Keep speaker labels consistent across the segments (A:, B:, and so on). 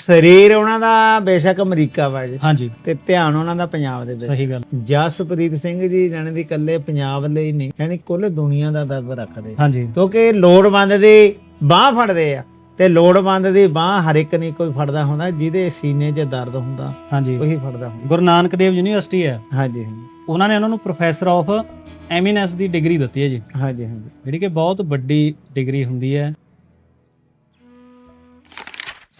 A: ਸਰੀਰ ਉਹਨਾਂ ਦਾ ਬੇਸ਼ੱਕ ਅਮਰੀਕਾ ਵਾ ਜੀ।
B: ਹਾਂਜੀ।
A: ਤੇ ਧਿਆਨ ਉਹਨਾਂ ਦਾ ਪੰਜਾਬ ਦੇ ਵਿੱਚ।
B: ਸਹੀ ਗੱਲ।
A: ਜਸਪ੍ਰੀਤ ਸਿੰਘ ਜੀ ਜਾਣੇ ਦੀ ਇਕੱਲੇ ਪੰਜਾਬ ਲਈ ਨਹੀਂ ਯਾਨੀ ਕੁੱਲ ਦੁਨੀਆ ਦਾ ਦਰਦ ਰੱਖਦੇ।
B: ਹਾਂਜੀ।
A: ਕਿਉਂਕਿ ਲੋੜਵੰਦ ਦੀ ਬਾਹ ਫੜਦੇ ਆ ਤੇ ਲੋੜਵੰਦ ਦੀ ਬਾਹ ਹਰ ਇੱਕ ਨਹੀਂ ਕੋਈ ਫੜਦਾ ਹੁੰਦਾ ਜਿਹਦੇ ਸੀਨੇ 'ਚ ਦਰਦ ਹੁੰਦਾ
B: ਹਾਂਜੀ।
A: ਉਹੀ ਫੜਦਾ ਹੁੰਦਾ।
B: ਗੁਰੂ ਨਾਨਕ ਦੇਵ ਯੂਨੀਵਰਸਿਟੀ ਹੈ।
A: ਹਾਂਜੀ ਹਾਂਜੀ।
B: ਉਹਨਾਂ ਨੇ ਉਹਨਾਂ ਨੂੰ ਪ੍ਰੋਫੈਸਰ ਆਫ ਐਮੀਨੈਂਸ ਦੀ ਡਿਗਰੀ ਦਿੱਤੀ ਹੈ ਜੀ।
A: ਹਾਂਜੀ ਹਾਂਜੀ।
B: ਜਿਹੜੀ ਕਿ ਬਹੁਤ ਵੱਡੀ ਡਿਗਰੀ ਹੁੰਦੀ ਹੈ।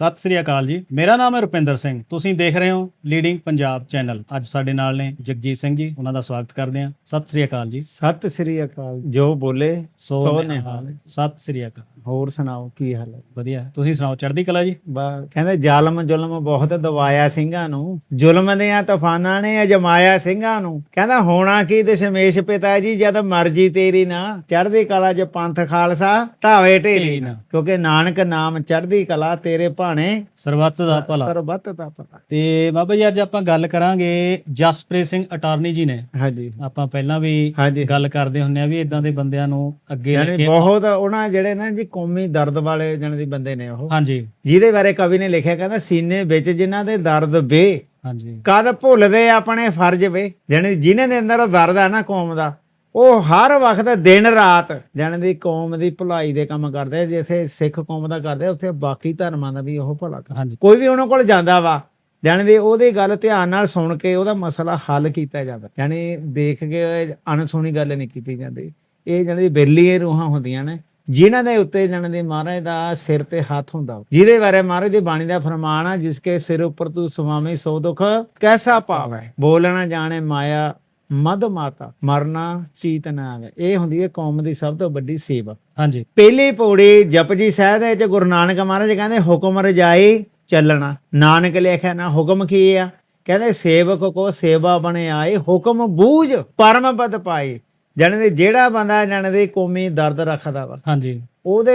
B: ਸਤਿ ਸ੍ਰੀ ਅਕਾਲ ਜੀ। ਮੇਰਾ ਨਾਮ ਹੈ ਰੁਪਿੰਦਰ ਸਿੰਘ। ਤੁਸੀਂ ਦੇਖ ਰਹੇ ਹੋ ਲੀਡਿੰਗ ਪੰਜਾਬ ਚੈਨਲ ਅੱਜ ਸਾਡੇ ਨਾਲ ਨੇ ਜਗਜੀਤ ਸਿੰਘ ਜੀ। ਉਹਨਾਂ ਦਾ ਸਵਾਗਤ ਕਰਦੇ ਹਾਂ। ਸਤਿ ਸ੍ਰੀ ਅਕਾਲ ਜੀ।
A: ਸਤਿ ਸ੍ਰੀ ਅਕਾਲ। ਜੋ ਬੋਲੇ
B: ਸੋ ਨਿਹਾਲ। ਸਤਿ ਸ੍ਰੀ ਅਕਾਲ।
A: ਹੋਰ ਸੁਣਾਓ ਕੀ ਹਾਲ ਹੈ?
B: ਵਧੀਆ। ਤੁਸੀਂ ਸੁਣਾਓ ਚੜ੍ਹਦੀ ਕਲਾ ਜੀ?
A: ਬਾ ਕਹਿੰਦੇ ਜ਼ਾਲਮ ਜ਼ੁਲਮ ਬਹੁਤ ਦਵਾਇਆ ਸਿੰਘਾਂ ਨੂੰ। ਜ਼ੁਲਮ ਦੀਆਂ ਤੂਫਾਨਾਂ ਨੇ ਅਜਮਾਇਆ ਸਿੰਘਾਂ ਨੂੰ। ਕਹਿੰਦਾ ਹੋਣਾ ਕੀ ਦਸ਼ਮੇਸ਼ ਪਿਤਾ ਜੀ ਜਦ ਮਰਜ਼ੀ ਤੇਰੀ ਨਾ। ਚੜ੍ਹਦੀ ਕਲਾ 'ਚ ਪੰਥ ਖਾਲਸਾ ਢਾਵੇ ਢੇਰੀ ਨਾ। ਕਿਉਂਕਿ ਨਾਨਕ ਨਾਮ ਚੜ੍ਹਦੀ ਕਲਾ ਤੇਰੇ ਭਾਣੇ।
B: ਸਰਬੱਤ ਦਾ ਭਲਾ।
A: ਸਰਬੱਤ ਦਾ ਪਤਾ
B: ਤੇ ਬਾਬਾ ਜੀ ਅੱਜ ਆਪਾਂ ਗੱਲ ਕਰਾਂਗੇ ਜਸਪ੍ਰੀਤ ਸਿੰਘ ਅਟਾਰਨੀ ਜੀ ਨੇ।
A: ਹਾਂਜੀ।
B: ਆਪਾਂ ਪਹਿਲਾਂ ਵੀ
A: ਹਾਂਜੀ।
B: ਗੱਲ ਕਰਦੇ ਹੁੰਨੇ ਆ ਵੀ ਇਦਾਂ ਦੇ ਬੰਦਿਆਂ ਨੂੰ ਅੱਗੇ ਲੈ
A: ਯਾਨੀ
B: ਕੇ
A: ਬਹੁਤ ਉਹਨਾਂ ਜਿਹੜੇ ਨਾ ਜੀ ਕੌਮੀ ਦਰਦ ਵਾਲੇ ਜਣ ਦੀ ਬੰਦੇ ਨੇ ਉਹ।
B: ਹਾਂਜੀ।
A: ਜਿਹਦੇ ਬਾਰੇ ਕਵੀ ਨੇ ਲਿਖਿਆ ਕਹਿੰਦਾ ਸੀਨੇ ਵਿੱਚ ਜਿਨ੍ਹਾਂ ਦੇ ਦਰਦ ਵੇ
B: ਹਾਂਜੀ।
A: ਕਦ ਭੁੱਲਦੇ ਆਪਣੇ ਫਰਜ਼ ਵੇ। ਜਾਣੀ ਜਿਨ੍ਹਾਂ ਦੇ ਅੰਦਰ ਦਰਦ ਆ ਨਾ ਕੌਮ ਦਾ ਉਹ ਹਰ ਵਕਤ ਦਿਨ ਰਾਤ ਜਾਣੀ ਦੀ ਕੌਮ ਦੀ ਭਲਾਈ ਦੇ ਕੰਮ ਕਰਦੇ। ਜਿੱਥੇ ਸਿੱਖ ਕੌਮ ਦਾ ਕਰਦੇ ਉੱਥੇ ਬਾਕੀ ਧਰਮਾਂ ਦਾ ਵੀ ਉਹ ਭਲਾ
B: ਹਾਂਜੀ।
A: ਕੋਈ ਵੀ ਉਹਨਾਂ ਕੋਲ ਜਾਂਦਾ ਵਾ ਜਾਣੀ ਦੀ ਉਹਦੀ ਗੱਲ ਧਿਆਨ ਨਾਲ ਸੁਣ ਕੇ ਉਹਦਾ ਮਸਲਾ ਹੱਲ ਕੀਤਾ ਜਾਂਦਾ ਯਾਨੀ ਦੇਖ ਕੇ ਅਣਸੁਣੀ ਗੱਲ ਨਹੀਂ ਕੀਤੀ ਜਾਂਦੀ। ਇਹ ਜਾਣੀ ਦੀ ਬੇਲੀਏ ਰੂਹਾਂ ਹੁੰਦੀਆਂ ਨੇ ਜਿਨ੍ਹਾਂ ਦੇ ਉੱਤੇ ਜਾਣੀ ਦੀ ਮਹਾਰਾਜ ਦਾ ਸਿਰ ਤੇ ਹੱਥ ਹੁੰਦਾ ਜਿਹਦੇ ਬਾਰੇ ਮਹਾਰਾਜ ਦੀ ਬਾਣੀ ਦਾ ਫਰਮਾਨ ਆ ਜਿਸਕੇ ਸਿਰ ਉੱਪਰ ਤੂੰ ਸੁਆਮੀ ਸੋ ਦੁਖ ਕੈਸਾ ਪਾਵੈ ਬੋਲਣਾ ਜਾਣੇ ਮਾਇਆ ਮਦ ਮਾਤਾ ਮਰਨਾ ਚੀਤ ਨਾ ਆਵੇ। ਇਹ ਹੁੰਦੀ ਹੈ ਕੌਮ ਦੀ ਸਭ ਤੋਂ ਵੱਡੀ ਸੇਵਾ।
B: ਹਾਂਜੀ।
A: ਪਹਿਲੀ ਪੌੜੀ ਜਪਜੀ ਸਾਹਿਬ ਦੇ ਵਿੱਚ ਗੁਰੂ ਨਾਨਕ ਮਹਾਰਾਜ ਕਹਿੰਦੇ ਹੁਕਮ ਰਜਾਈ ਚੱਲਣਾ। ਨਾਨਕ ਲਿਖਿਆ ਨਾ ਹੁਕਮ ਕੀ ਆ? ਕਹਿੰਦੇ ਸੇਵਕ ਕੋ ਸੇਵਾ ਬਣੇ ਆਏ ਹੁਕਮ ਬੂਝ ਪਰਮ ਪਦ ਪਾਏ। ਜਾਣੇ ਦੇ ਜਿਹੜਾ ਬੰਦਾ ਜਾਣੇ ਦੇ ਕੌਮੀ ਦਰਦ ਰੱਖਦਾ ਵਾ
B: ਹਾਂਜੀ।
A: ਉਹਦੇ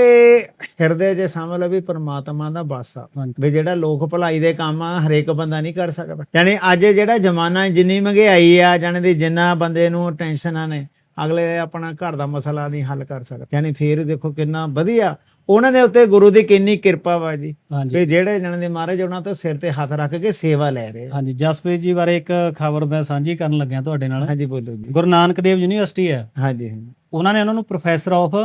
A: ਹਿਰਦੇ 'ਚ ਸਮਝ ਲਓ ਵੀ ਪ੍ਰਮਾਤਮਾ ਦਾ ਵਾਸ ਆ। ਵੀ ਜਿਹੜਾ ਲੋਕ ਭਲਾਈ ਦੇ ਕੰਮ ਆ ਹਰੇਕ ਬੰਦਾ ਨਹੀਂ ਕਰ ਸਕਦਾ। ਯਾਨੀ ਅੱਜ ਜਿਹੜਾ ਜ਼ਮਾਨਾ ਜਿੰਨੀ ਮਹਿੰਗਾਈ ਆ ਜਾਣੇ ਦੀ ਜਿੰਨਾ ਬੰਦੇ ਨੂੰ ਟੈਨਸ਼ਨਾਂ ਨੇ ਅਗਲੇ ਆਪਣਾ ਘਰ ਦਾ ਮਸਲਾ ਨਹੀਂ ਹੱਲ ਕਰ ਸਕਦਾ। ਯਾਨੀ ਫੇਰ ਦੇਖੋ ਕਿੰਨਾ ਵਧੀਆ ਉਹਨਾਂ ਦੇ ਉੱਤੇ ਗੁਰੂ ਦੀ ਕਿੰਨੀ ਕਿਰਪਾ ਵਾ ਜੀ।
B: ਹਾਂਜੀ।
A: ਵੀ ਜਿਹੜੇ ਜਾਣੇ ਦੇ ਮਹਾਰਾਜ ਉਹਨਾਂ ਤੋਂ ਸਿਰ ਤੇ ਹੱਥ ਰੱਖ ਕੇ ਸੇਵਾ ਲੈ ਰਹੇ ਆ।
B: ਹਾਂਜੀ ਜਸਪ੍ਰੀਤ ਜੀ ਬਾਰੇ ਇੱਕ ਖਬਰ ਮੈਂ ਸਾਂਝੀ ਕਰਨ ਲੱਗਿਆ ਤੁਹਾਡੇ ਨਾਲ।
A: ਹਾਂਜੀ ਬੋਲੋ ਜੀ।
B: ਗੁਰੂ ਨਾਨਕ ਦੇਵ ਯੂਨੀਵਰਸਿਟੀ ਹੈ।
A: ਹਾਂਜੀ ਹਾਂਜੀ।
B: ਉਹਨਾਂ ਨੇ ਉਹਨਾਂ ਨੂੰ ਪ੍ਰੋਫੈਸਰ ਆਫ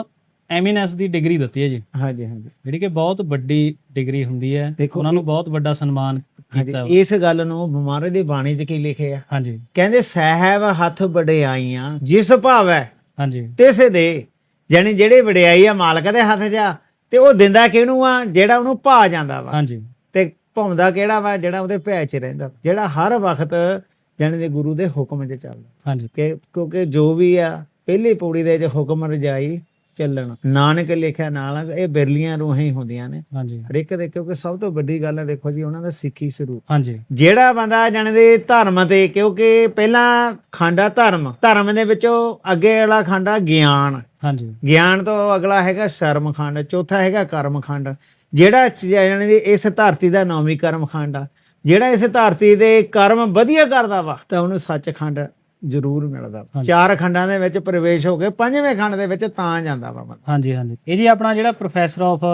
B: ਐਮੀਨੈਂਸ ਦੀ ਡਿਗਰੀ ਦਿੱਤੀ ਹੈ ਜੀ।
A: ਹਾਂਜੀ ਹਾਂਜੀ।
B: ਜਿਹੜੀ ਕਿ ਬਹੁਤ ਵੱਡੀ ਡਿਗਰੀ ਹੁੰਦੀ ਹੈ।
A: ਦੇਖੋ
B: ਉਹਨਾਂ ਨੂੰ ਬਹੁਤ ਵੱਡਾ ਸਨਮਾਨ
A: ਹਾਂਜੀ ਇਸ ਗੱਲ ਨੂੰ ਮਹਾਰਾਜ ਦੀ ਬਾਣੀ 'ਚ ਕੀ ਲਿਖਿਆ
B: ਹਾਂਜੀ।
A: ਕਹਿੰਦੇ ਸਹਿਬ ਹੱਥ ਵਡਿਆਈਆਂ ਜਿਸ ਭਾਵੈ
B: ਹਾਂਜੀ।
A: ਤਿਸ ਦੇ। ਯਾਨੀ ਜਿਹੜੇ ਵਡਿਆਈ ਆ ਮਾਲਕ ਦੇ ਹੱਥ 'ਚ ਆ ਤੇ ਉਹ ਦਿੰਦਾ ਕਿਹਨੂੰ ਆ? ਜਿਹੜਾ ਉਹਨੂੰ ਭਾ ਜਾਂਦਾ ਵਾ।
B: ਹਾਂਜੀ।
A: ਤੇ ਭਾਉਂਦਾ ਕਿਹੜਾ ਵਾ? ਜਿਹੜਾ ਉਹਦੇ ਭੈ 'ਚ ਰਹਿੰਦਾ ਜਿਹੜਾ ਹਰ ਵਕਤ ਯਾਨੀ ਦੇ ਗੁਰੂ ਦੇ ਹੁਕਮ 'ਚ ਚੱਲਦਾ।
B: ਹਾਂਜੀ।
A: ਕਿ ਕਿਉਂਕਿ ਜੋ ਵੀ ਆ ਪਹਿਲੀ ਪੌੜੀ ਦੇ ਵਿੱਚ ਹੁਕਮ ਰਜਾਈ ਚੱਲਣ। ਨਾਨਕ ਲਿਖਿਆ ਨਾਲ ਇਹ ਬਿਰਲੀਆਂ ਰੂਹਾਂ ਹੀ ਹੁੰਦੀਆਂ ਨੇ।
B: ਹਾਂਜੀ।
A: ਹਰ ਇੱਕ ਦੇ ਕਿਉਂਕਿ ਸਭ ਤੋਂ ਵੱਡੀ ਗੱਲ ਹੈ ਦੇਖੋ ਜੀ ਉਹਨਾਂ ਦਾ ਸਿੱਖੀ ਸਰੂਪ।
B: ਹਾਂਜੀ।
A: ਜਿਹੜਾ ਬੰਦਾ ਜਾਣਦੇ ਧਰਮ ਤੇ ਕਿਉਂਕਿ ਪਹਿਲਾਂ ਖਾਂਡਾ ਧਰਮ ਧਰਮ ਦੇ ਵਿੱਚੋਂ ਅੱਗੇ ਵਾਲਾ ਖਾਂਡਾ ਗਿਆਨ।
B: ਹਾਂਜੀ।
A: ਗਿਆਨ ਤੋਂ ਅਗਲਾ ਹੈਗਾ ਸ਼ਰਮ ਖੰਡ ਚੌਥਾ ਹੈਗਾ ਕਰਮ ਖੰਡ ਜਿਹੜਾ ਜਾਣਦੇ ਇਸ ਧਰਤੀ ਦਾ ਨੌਵੀਂ ਕਰਮ ਖੰਡ ਆ। ਜਿਹੜਾ ਇਸ ਧਰਤੀ ਦੇ ਕਰਮ ਵਧੀਆ ਕਰਦਾ ਵਾ ਤਾਂ ਉਹਨੂੰ ਸੱਚਖੰਡ ਜ਼ਰੂਰ ਮਿਲਦਾ। ਚਾਰ ਖੰਡਾਂ ਦੇ ਵਿੱਚ ਪ੍ਰਵੇਸ਼ ਹੋ ਕੇ ਪੰਜਵੇਂ ਖੰਡ ਦੇ ਵਿੱਚ ਤਾਂ ਜਾਂਦਾ ਵਾ।
B: ਹਾਂਜੀ ਹਾਂਜੀ। ਇਹ ਜੀ ਆਪਣਾ ਜਿਹੜਾ ਪ੍ਰੋਫੈਸਰ ਆਫ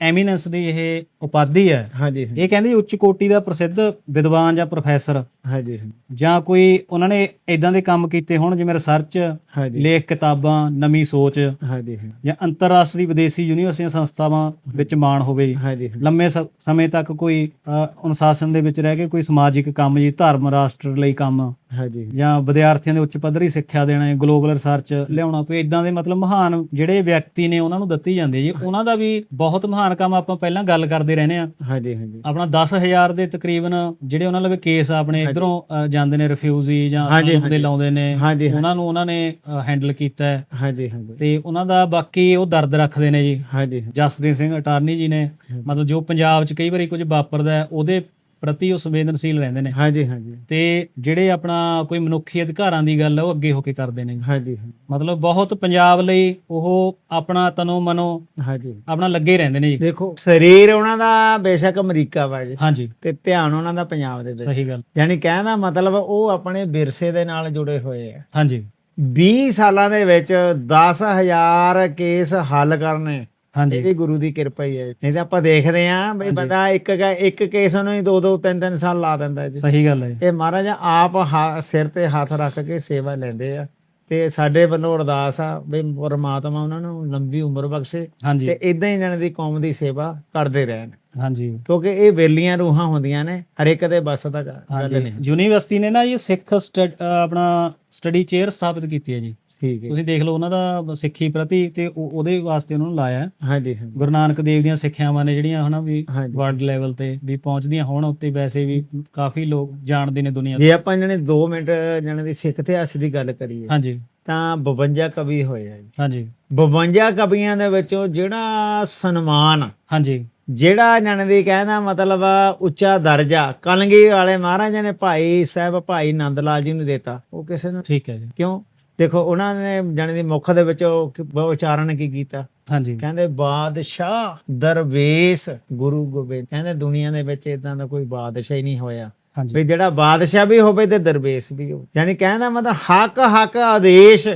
B: ਐਮੀਨੈਂਸ ਦੀ ਇਹ ਉਪਾਧੀ ਹੈ।
A: ਹਾਂਜੀ
B: ਇਹ ਕਹਿੰਦੇ ਉੱਚ ਕੋਟੀ ਦਾ ਪ੍ਰਸਿੱਧ ਵਿਦਵਾਨ ਜਾਂ ਪ੍ਰੋਫੈਸਰ।
A: ਹਾਂਜੀ
B: ਜਾਂ ਕੋਈ ਉਹਨਾਂ ਨੇ ਇਦਾਂ ਦੇ ਕੰਮ ਕੀਤੇ ਹੋਣ ਜਿਵੇਂ ਰਿਸਰਚ ਲੇਖ ਕਿਤਾਬਾਂ ਨਵੀਂ ਸੋਚ
A: ਹਾਂਜੀ
B: ਜਾਂ ਅੰਤਰਰਾਸ਼ਟਰੀ ਵਿਦੇਸ਼ੀ ਯੂਨੀਵਰਸਿਟੀਆਂ ਸੰਸਥਾਵਾਂ ਵਿੱਚ ਮਾਣ ਹੋਵੇ। ਲੰਮੇ ਸਮੇਂ ਤੱਕ ਕੋਈ ਅਨੁਸ਼ਾਸਨ ਦੇ ਵਿੱਚ ਰਹਿ ਕੇ ਕੋਈ ਸਮਾਜਿਕ ਕੰਮ ਜੀ ਧਰਮ ਰਾਸ਼ਟਰ ਲਈ ਕੰਮ
A: ਹਾਂਜੀ
B: ਜਾਂ ਵਿਦਿਆਰਥੀਆਂ ਦੇ ਉੱਚ ਪੱਧਰੀ ਸਿੱਖਿਆ ਦੇਣਾ ਗਲੋਬਲ ਰਿਸਰਚ ਲਿਆਉਣਾ ਕੋਈ ਇਦਾਂ ਦੇ ਮਤਲਬ ਮਹਾਨ ਜਿਹੜੇ ਵਿਅਕਤੀ ਨੇ ਉਹਨਾਂ ਨੂੰ ਦਿੱਤੀ ਜਾਂਦੀ ਹੈ ਜੀ ਉਹਨਾਂ ਦਾ ਵੀ ਬਹੁਤ ਮਹਾਨ ਕੰਮ ਆਪਾਂ ਪਹਿਲਾਂ ਗੱਲ ਕਰਦੇ ਰਹਿੰਦੇ ਆ
A: ਹਾਂਜੀ ਹਾਂਜੀ।
B: ਆਪਣਾ 10000 ਦੇ ਤਕਰੀਬਨ ਜਿਹੜੇ ਉਹਨਾਂ ਲਵੇ ਕੇਸ ਆਪਣੇ ਇਧਰੋਂ ਜਾਂਦੇ ਨੇ ਰਿਫਿਊਜੀ ਜਾਂ ਦੇ। ਲਾਉਂਦੇ ਨੇ ਉਹਨਾਂ ਨੂੰ ਉਹਨਾਂ ਨੇ ਹੈਂਡਲ ਕੀਤਾ ਹੈ।
A: ਹਾਂਜੀ ਹਾਂਜੀ।
B: ਤੇ ਉਹਨਾਂ ਦਾ ਬਾਕੀ ਉਹ ਦਰਦ ਰੱਖਦੇ ਨੇ ਜੀ।
A: ਹਾਂਜੀ
B: ਜਸਪ੍ਰੀਤ ਸਿੰਘ ਅਟਾਰਨੀ ਜੀ ਨੇ ਮਤਲਬ ਜੋ ਪੰਜਾਬ 'ਚ ਕਈ ਵਾਰੀ ਕੁਝ ਵਾਪਰਦਾ ਹੈ, ਉਹਦੇ ਪ੍ਰਤੀ ਉਹ ਸੰਵੇਦਨਸ਼ੀਲ ਰਹਿੰਦੇ ਨੇ।
A: ਹਾਂਜੀ ਹਾਂਜੀ।
B: ਤੇ ਜਿਹੜੇ ਆਪਣਾ ਕੋਈ ਮਨੁੱਖੀ ਅਧਿਕਾਰਾਂ ਦੀ ਗੱਲ ਹੈ ਉਹ ਅੱਗੇ ਹੋ ਕੇ ਕਰਦੇ ਨੇ।
A: ਹਾਂਜੀ
B: ਮਤਲਬ ਬਹੁਤ ਪੰਜਾਬ ਲਈ ਉਹ ਆਪਣਾ ਤਨੋ ਮਨੋ
A: ਹਾਂਜੀ।
B: ਆਪਣਾ ਲੱਗੇ ਰਹਿੰਦੇ ਨੇ ਜੀ।
A: ਦੇਖੋ ਸਰੀਰ ਉਹਨਾਂ ਦਾ ਬੇਸ਼ੱਕ ਅਮਰੀਕਾ ਵਾ ਜੀ।
B: ਹਾਂਜੀ।
A: ਤੇ ਧਿਆਨ ਉਹਨਾਂ ਦਾ ਪੰਜਾਬ ਦੇ ਵਿੱਚ।
B: ਸਹੀ ਗੱਲ।
A: ਯਾਨੀ ਕਹਿਣ ਦਾ ਮਤਲਬ ਉਹ ਆਪਣੇ ਵਿਰਸੇ ਦੇ ਨਾਲ ਜੁੜੇ ਹੋਏ ਆ।
B: ਹਾਂਜੀ।
A: 20 ਸਾਲਾਂ ਦੇ ਵਿੱਚ 10000 ਕੇਸ ਹੱਲ ਕਰਨੇ।
B: ਹਾਂਜੀ।
A: ਇਹ ਵੀ ਗੁਰੂ ਦੀ ਕਿਰਪਾ ਹੀ ਹੈ। ਨਹੀਂ ਤਾਂ ਆਪਾਂ ਦੇਖਦੇ ਆਂ ਬਈ। ਬੰਦਾ ਇੱਕ ਇੱਕ ਕੇਸ ਨੂੰ ਹੀ ਦੋ ਦੋ ਤਿੰਨ ਤਿੰਨ ਸਾਲ ਲਾ ਦਿੰਦਾ ਜੀ।
B: ਸਹੀ ਗੱਲ ਹੈ।
A: ਇਹ ਮਹਾਰਾਜ ਆਪ ਸਿਰ ਤੇ ਹੱਥ ਰੱਖ ਕੇ ਸੇਵਾ ਲੈਂਦੇ ਆ। ਤੇ ਸਾਡੇ ਵੱਲੋਂ ਅਰਦਾਸ ਆ ਵੀ ਪਰਮਾਤਮਾ ਉਹਨਾਂ ਨੂੰ ਲੰਬੀ ਉਮਰ ਬਖਸ਼ੇ ਤੇ ਇਦਾਂ ਹੀ ਇਹਨਾਂ ਦੀ ਕੌਮ ਦੀ ਸੇਵਾ ਕਰਦੇ ਰਹਿਣ।
B: ਹਾਂਜੀ।
A: ਕਿਉਂਕਿ ਇਹ ਵੇਲੀਆਂ ਰੂਹਾਂ ਹੁੰਦੀਆਂ ਨੇ ਹਰ ਇੱਕ ਦੇ ਬਸ ਦਾ ਗੱਲ
B: ਹਾਂਜੀ।
A: ਨਹੀਂ
B: ਯੂਨੀਵਰਸਿਟੀ ਨੇ ਨਾ ਇਹ ਸਿੱਖ ਸਟੱਡ- ਆਪਣਾ ਸਟੱਡੀ ਚੇਅਰ ਸਥਾਪਿਤ ਕੀਤੀ ਹੈ ਜੀ।
A: ਠੀਕ ਹੈ।
B: ਤੁਸੀਂ ਦੇਖ ਲਓ ਉਹਨਾਂ ਦਾ ਸਿੱਖੀ ਪ੍ਰਤੀ ਤੇ ਉਹ- ਉਹਦੇ ਵਾਸਤੇ ਉਹਨਾਂ ਨੂੰ ਲਾਇਆ। ਹੈ।
A: ਹਾਂਜੀ ਹਾਂਜੀ।
B: ਗੁਰੂ ਨਾਨਕ ਦੇਵ ਦੀਆਂ ਸਿੱਖਿਆਵਾਂ ਨੇ ਜਿਹੜੀਆਂ ਹਨਾ ਵੀ
A: ਹਾਂਜੀ।
B: ਵਰਲਡ ਲੈਵਲ ਤੇ ਵੀ ਪਹੁੰਚਦੀਆਂ ਹੋਣ ਉੱਤੇ ਵੈਸੇ ਵੀ ਕਾਫੀ ਲੋਕ ਜਾਣਦੇ ਨੇ ਦੁਨੀਆ
A: ਜੇ ਆਪਾਂ ਇਹਨਾਂ ਨੇ 2 ਮਿੰਟ ਇਹਨਾਂ ਦੀ ਸਿੱਖ ਇਤਿਹਾਸ ਦੀ ਗੱਲ ਕਰੀਏ
B: ਹਾਂਜੀ।
A: ਤਾਂ 52 ਕਵੀ ਹੋਏ ਆ ਜੀ।
B: ਹਾਂਜੀ।
A: 52 ਕਵੀਆਂ ਦੇ ਵਿੱਚੋਂ ਜਿਹੜਾ ਸਨਮਾਨ
B: ਹਾਂਜੀ।
A: ਜਿਹੜਾ ਇਹਨਾਂ ਦੀ ਕਹਿੰਦਾ ਮਤਲਬ ਉੱਚਾ ਦਰਜਾ ਕਲਗੀ ਵਾਲੇ ਮਹਾਰਾਜਾ ਨੇ ਭਾਈ ਸਾਹਿਬ ਭਾਈ ਨੰਦ ਲਾਲ ਜੀ ਨੂੰ ਦਿੱਤਾ ਉਹ ਕਿਸੇ ਨੂੰ
B: ਠੀਕ ਹੈ ਜੀ।
A: ਕਿਉਂ? ਦੇਖੋ ਉਹਨਾਂ ਨੇ ਜਾਣੀ ਦੀ ਮੁੱਖ ਦੇ ਵਿੱਚ ਉਹ ਉਚਾਰਨ ਕੀ ਕੀਤਾ?
B: ਹਾਂਜੀ।
A: ਕਹਿੰਦੇ ਬਾਦਸ਼ਾਹ ਦਰਵੇਸ਼ ਗੁਰੂ ਗੋਬਿੰਦ। ਕਹਿੰਦੇ ਦੁਨੀਆ ਦੇ ਵਿੱਚ ਇਦਾਂ ਦਾ ਕੋਈ ਬਾਦਸ਼ਾਹ ਹੀ ਨਹੀਂ ਹੋਇਆ। ਵੀ ਜਿਹੜਾ ਬਾਦਸ਼ਾਹ ਵੀ ਹੋਵੇ ਤੇ ਦਰਵੇਸ਼ ਵੀ ਹੋਵੇ। ਯਾਨੀ ਕਹਿੰਦਾ ਮਤਲਬ ਹੱਕ ਹੱਕ ਆਦੇਸ਼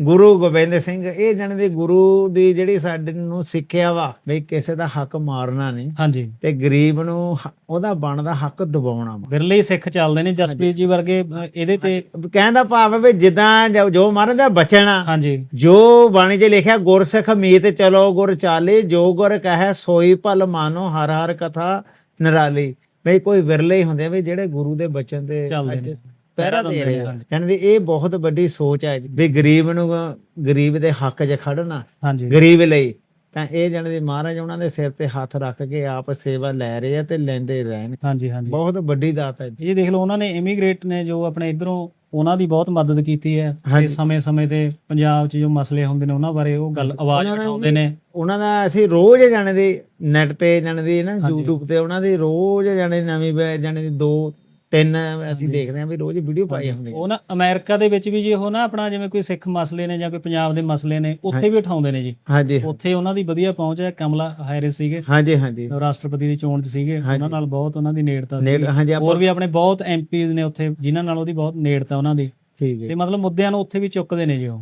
A: ਗੁਰੂ ਗੋਬਿੰਦ ਸਿੰਘ ਇਹ ਜਾਣੀ ਦੀ ਗੁਰੂ ਦੀ ਜਿਹੜੀ ਸਾਡੇ ਨੂੰ ਸਿੱਖਿਆ ਵਾ ਵੀ ਕਿਸੇ ਦਾ ਹੱਕ ਮਾਰਨਾ ਨਹੀਂ
B: ਹਾਂਜੀ।
A: ਤੇ ਗਰੀਬ ਨੂੰ ਹ- ਉਹਦਾ ਬਣਦਾ ਹੱਕ ਦਿਵਾਉਣਾ ਵਾ।
B: ਬਿਰਲੇ ਹੀ ਸਿੱਖ ਚੱਲਦੇ ਨੇ ਜਸਪ੍ਰੀਤ ਜੀ ਵਰਗੇ ਅ, ਇਹਦੇ ਤੇ
A: ਕਹਿੰਦਾ ਭਾਵ ਹੈ ਵੀ ਜਿੱਦਾਂ ਜੋ- ਜੋ ਮਹਾਰਾਜ ਦਾ ਬਚਨ ਆ
B: ਹਾਂਜੀ।
A: ਜੋ ਬਾਣੀ 'ਚ ਲਿਖਿਆ ਗੁਰਸਿੱਖ ਮੀਤ ਚਲੋ ਗੁਰ ਚਾਲੇ ਜੋ ਗੁਰ ਕਹੈ ਸੋਈ ਭਲ ਮਾਨੋ ਹਰ ਹਰ ਕਥਾ ਨਿਰਾਲੀ। ਬਈ ਕੋਈ ਵਿਰਲੇ ਹੀ ਹੁੰਦੇ ਆ ਵੀ ਜਿਹੜੇ ਗੁਰੂ ਦੇ ਬਚਨ ਤੇ
B: ਚੱਲਦੇ
A: ਅੱਜ
B: ਨੇ।
A: ਪਹਿਰਾ ਦੇ
B: ਦਿੰਦੇ
A: ਰਹੇ
B: ਨੇ,
A: ਆ। ਯਾਨੀ ਵੀ ਇਹ ਬਹੁਤ ਵੱਡੀ ਸੋਚ ਹੈ ਵੀ ਗਰੀਬ ਨੂੰ ਗਰੀਬ ਦੇ ਹੱਕ 'ਚ ਖੜਨਾ ਗਰੀਬ ਲਈ। ਤਾਂ ਇਹ ਜਾਣੀ ਦੀ ਮਹਾਰਾਜ ਉਹਨਾਂ ਦੇ ਸਿਰ ਤੇ ਹੱਥ ਰੱਖ ਕੇ ਆਪ ਸੇਵਾ ਲੈ ਰਹੇ ਆ ਤੇ ਲੈਂਦੇ ਰਹਿਣ।
B: ਹਾਂਜੀ ਹਾਂਜੀ।
A: ਬਹੁਤ ਵੱਡੀ ਦਾਤ ਹੈ
B: ਇਹ ਦੇਖ ਲਓ ਉਹਨਾਂ ਨੇ ਇਮੀਗ੍ਰੇਟ ਨੇ ਜੋ ਆਪਣੇ ਇਧਰੋਂ ਉਹਨਾਂ ਦੀ ਬਹੁਤ ਮਦਦ ਕੀਤੀ ਹੈ। ਤੇ। ਸਮੇਂ-ਸਮੇਂ ਤੇ ਪੰਜਾਬ 'ਚ ਜੋ ਮਸਲੇ ਹੁੰਦੇ ਨੇ ਉਹਨਾਂ ਬਾਰੇ ਉਹ ਗੱਲ ਆਵਾਜ਼ ਉਠਾਉਂਦੇ ਨੇ।
A: ਉਹਨਾਂ ਦਾ ਅਸੀਂ ਰੋਜ਼ ਜਾਣੇ ਦੀ ਨੈਟ ਤੇ ਜਾਣੇ ਦੀ ਨਾ। YouTube ਤੇ ਉਹਨਾਂ ਦੀ ਰੋਜ਼ ਜਾਣੇ ਦੀ ਨਵੀਂ ਜਾਣੇ ਦੀ ਦੋ ਤਿੰਨ ਅਸੀਂ ਦੇਖਦੇ ਹਾਂ ਵੀ ਰੋਜ਼ ਵੀਡੀਓ ਪਾਈ ਹੁੰਦੀ
B: ਉਹ ਨਾ ਅਮਰੀਕਾ ਦੇ ਵਿੱਚ ਵੀ ਜੇ ਉਹ ਨਾ ਆਪਣਾ ਜਿਵੇਂ ਕੋਈ ਸਿੱਖ ਮਸਲੇ ਨੇ ਜਾਂ ਕੋਈ ਪੰਜਾਬ ਦੇ ਮਸਲੇ ਨੇ ਉੱਥੇ ਵੀ ਉਠਾਉਂਦੇ ਨੇ ਜੀ।
A: ਹਾਂਜੀ।
B: ਉੱਥੇ ਉਹਨਾਂ ਦੀ ਵਧੀਆ ਪਹੁੰਚ ਹੈ ਕਮਲਾ ਹੈਰਿਸ ਸੀਗੇ।
A: ਹਾਂਜੀ ਹਾਂਜੀ।
B: ਰਾਸ਼ਟਰਪਤੀ ਦੀ ਚੋਣ 'ਚ ਸੀਗੇ। ਉਹਨਾਂ ਨਾਲ ਬਹੁਤ ਉਹਨਾਂ ਦੀ ਨੇੜਤਾ ਸੀ।
A: ਨੇੜ ਹਾਂਜੀ ਆਪਾਂ
B: ਹੋਰ ਵੀ ਆਪਣੇ ਬਹੁਤ ਐਮਪੀਜ਼ ਨੇ ਉੱਥੇ ਜਿਨ੍ਹਾਂ ਨਾਲ ਉਹਦੀ ਬਹੁਤ ਨੇੜਤਾ ਉਹਨਾਂ ਦੀ।
A: ਠੀਕ
B: ਤੇ
A: ਹੈ
B: ਮਤਲਬ ਮੁੱਦਿਆਂ ਨੂੰ ਉੱਥੇ ਵੀ ਚੁੱਕਦੇ ਨੇ ਜੀ ਉਹ।